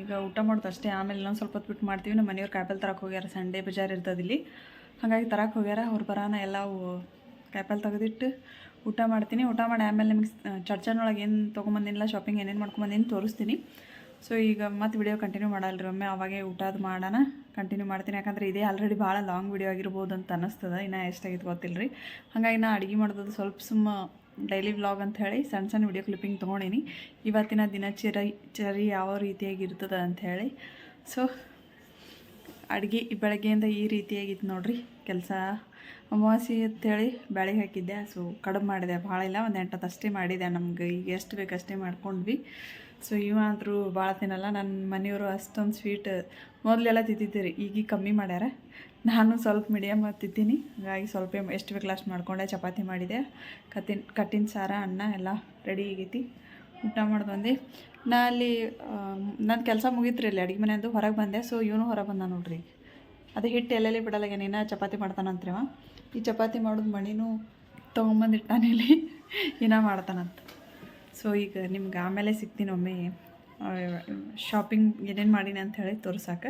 ಈಗ ಊಟ ಮಾಡೋದು ಅಷ್ಟೇ. ಆಮೇಲೆ ಇನ್ನೊಂದು ಸ್ವಲ್ಪ ಹೊತ್ತು ಬಿಟ್ಟು ಮಾಡ್ತೀವಿ. ನಮ್ಮ ಮನೆಯವ್ರು ಕಾಯಿಪಲ್ಲೆ ತರಕ್ಕೆ ಹೋಗ್ಯಾರ. ಸಂಡೇ ಬಜಾರ್ ಇರ್ತದೆ ಇಲ್ಲಿ. ಹಾಗಾಗಿ ತರಕ್ಕೆ ಹೋಗ್ಯಾರ. ಅವ್ರು ಬರಾನ ಎಲ್ಲ ಕಾಯಿಪಲ್ಲೆ ತೆಗೆದಿಟ್ಟು ಊಟ ಮಾಡ್ತೀನಿ. ಊಟ ಮಾಡಿ ಆಮೇಲೆ ನಿಮಗೆ ಚರ್ಚನೊಳಗೆ ಏನು ತೊಗೊಂಬಂದಿಲ್ಲ ಶಾಪಿಂಗ್ ಏನೇನು ಮಾಡ್ಕೊಂಬಂದಿನಿ ತೋರಿಸ್ತೀನಿ. ಸೊ ಈಗ ಮತ್ತೆ ವಿಡಿಯೋ ಕಂಟಿನ್ಯೂ ಮಾಡಲ್ರಿ. ಒಮ್ಮೆ ಅವಾಗೆ ಊಟ ಅದು ಮಾಡೋಣ ಕಂಟಿನ್ಯೂ ಮಾಡ್ತೀನಿ. ಯಾಕಂದ್ರೆ ಇದೇ ಆಲ್ರೆಡಿ ಭಾಳ ಲಾಂಗ್ ವಿಡಿಯೋ ಆಗಿರ್ಬೋದು ಅಂತ ಅನ್ನಿಸ್ತದೆ. ಇನ್ನೂ ಎಷ್ಟಾಗಿತ್ತು ಗೊತ್ತಿಲ್ಲ ರೀ ಹಾಗಾಗಿ ನಾ ಅಡುಗೆ ಮಾಡೋದು ಸ್ವಲ್ಪ ಸುಮ್ಮ ಡೈಲಿ ವ್ಲಾಗ್ ಅಂತ ಹೇಳಿ ಸಣ್ಣ ಸಣ್ಣ ವಿಡಿಯೋ ಕ್ಲಿಪ್ಪಿಂಗ್ ತೊಗೊಂಡೀನಿ. ಇವತ್ತಿನ ದಿನಚರಿ, ಚರಿ ಯಾವ ರೀತಿಯಾಗಿರ್ತದೆ ಅಂಥೇಳಿ ಸೊ ಅಡುಗೆ ಬೆಳಗ್ಗೆಯಿಂದ ಈ ರೀತಿಯಾಗಿತ್ತು ನೋಡಿರಿ. ಕೆಲಸ ಅಮಾವಾಸ್ಯೆ ಅಂತೇಳಿ ಬ್ಯಾಳಿ ಹಾಕಿದ್ದೆ. ಸೊ ಕಡಿಮೆ ಮಾಡಿದೆ. ಭಾಳ ಇಲ್ಲ, ಒಂದು ಎಂಟತ್ತು ಅಷ್ಟೇ ಮಾಡಿದೆ. ನಮ್ಗೆ ಈಗ ಎಷ್ಟು ಬೇಕು ಅಷ್ಟೇ ಮಾಡ್ಕೊಂಡ್ವಿ. ಸೊ ಇವಾದರೂ ಭಾಳ ತಿನ್ನಲ್ಲ. ನನ್ನ ಮನೆಯವರು ಅಷ್ಟೊಂದು ಸ್ವೀಟ್ ಮೊದಲೆಲ್ಲ ತಿಂತಿದ್ದೀರಿ ಈಗ ಕಮ್ಮಿ ಮಾಡ್ಯಾರ. ನಾನು ಸ್ವಲ್ಪ ಮೀಡಿಯಮ್ ತಿಂತೀನಿ. ಹಾಗಾಗಿ ಸ್ವಲ್ಪ ಎಷ್ಟು ಬೇಕು ಲಾಸ್ಟ್ ಮಾಡ್ಕೊಂಡೆ. ಚಪಾತಿ ಮಾಡಿದೆ. ಕತ್ತಿನ, ಕಟ್ಟಿನ ಸಾರ, ಅನ್ನ ಎಲ್ಲ ರೆಡಿ ಆಗೈತಿ. ಊಟ ಮಾಡಿ ಬಂದು. ನಾ ಅಲ್ಲಿ ನನ್ನ ಕೆಲಸ ಮುಗೀತ್ರಿ ಇಲ್ಲಿ ಅಡುಗೆ ಮನೆಯಂದು. ಹೊರಗೆ ಬಂದೆ. ಸೊ ಇವನು ಹೊರಗೆ ಬಂದ ನೋಡ್ರಿ. ಅದು ಹಿಟ್ಟು ಎಲ್ಲೆಲ್ಲಿ ಬಿಡಲ್ಲ ಈಗ. ನೀನು ಚಪಾತಿ ಮಾಡ್ತಾನಂತ್ರಿವ ಈ ಚಪಾತಿ ಮಾಡೋದು ಮಣಿನೂ ತೊಗೊಂಬಂದಿಟ್ಟಾನೆ ಇಲ್ಲಿ ಇನ್ನ ಮಾಡ್ತಾನಂತ. ಸೊ ಈಗ ನಿಮ್ಗೆ ಆಮೇಲೆ ಸಿಗ್ತೀನಿ ಒಮ್ಮೆ ಶಾಪಿಂಗ್ ಏನೇನು ಮಾಡೀನಿ ಅಂತ ಹೇಳಿ ತೋರ್ಸಾಕ.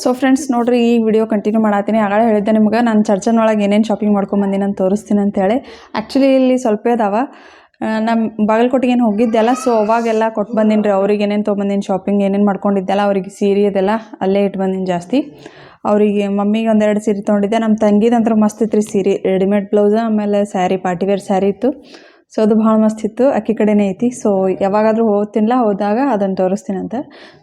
ಸೊ ಫ್ರೆಂಡ್ಸ್ ನೋಡ್ರಿ, ಈ ವಿಡಿಯೋ ಕಂಟಿನ್ಯೂ ಮಾಡತ್ತೀನಿ ಆಗಲೇ ಹೇಳಿದ್ದೆ ನಿಮ್ಗೆ, ನಾನು ಚರ್ಚನೊಳಗೆ ಏನೇನು ಶಾಪಿಂಗ್ ಮಾಡ್ಕೊಂಬಂದಿನಿ ಅಂತ ತೋರಿಸ್ತೀನಿ ಅಂತೇಳಿ ಆ್ಯಕ್ಚುಲಿ ಇಲ್ಲಿ ಸ್ವಲ್ಪ ಅದಾವ. ನಮ್ಮ ಬಾಗಲಕೋಟೆಗೆ ಏನು ಹೋಗಿದ್ದೆಲ್ಲ ಸೊ ಅವಾಗೆಲ್ಲ ಕೊಟ್ಟು ಬಂದೀನಿ ರೀ ಅವ್ರಿಗೆ ಏನೇನು ತೊಗೊಂಬಂದಿನಿ ಶಾಪಿಂಗ್ ಏನೇನು ಮಾಡ್ಕೊಂಡಿದ್ದೆಲ್ಲ ಅವ್ರಿಗೆ ಸೀರೆ ಅದೆಲ್ಲ ಅಲ್ಲೇ ಇಟ್ಟು ಬಂದೀನಿ ಜಾಸ್ತಿ. ಅವರಿಗೆ ಮಮ್ಮಿಗೆ ಒಂದೆರಡು ಸೀರೆ ತೊಗೊಂಡಿದ್ದೆ. ನಮ್ಮ ತಂಗಿದಂತ್ರ ಮಸ್ತ್ ಇತ್ತು ರೀ ಸೀರೆ. ರೆಡಿಮೇಡ್ ಬ್ಲೌಸ್, ಆಮೇಲೆ ಸ್ಯಾರಿ ಪಾರ್ಟಿವೇರ್ ಸ್ಯಾರಿ ಇತ್ತು. ಸೊ ಅದು ಭಾಳ ಮಸ್ತ್ ಇತ್ತು. ಅಕ್ಕಿ ಕಡೆನೇ ಐತಿ. ಸೊ ಯಾವಾಗಾದರೂ ಹೋಗ್ತೀನಿಲ್ಲ ಹೋದಾಗ ಅದನ್ನು ತೋರಿಸ್ತೀನಿ ಅಂತ.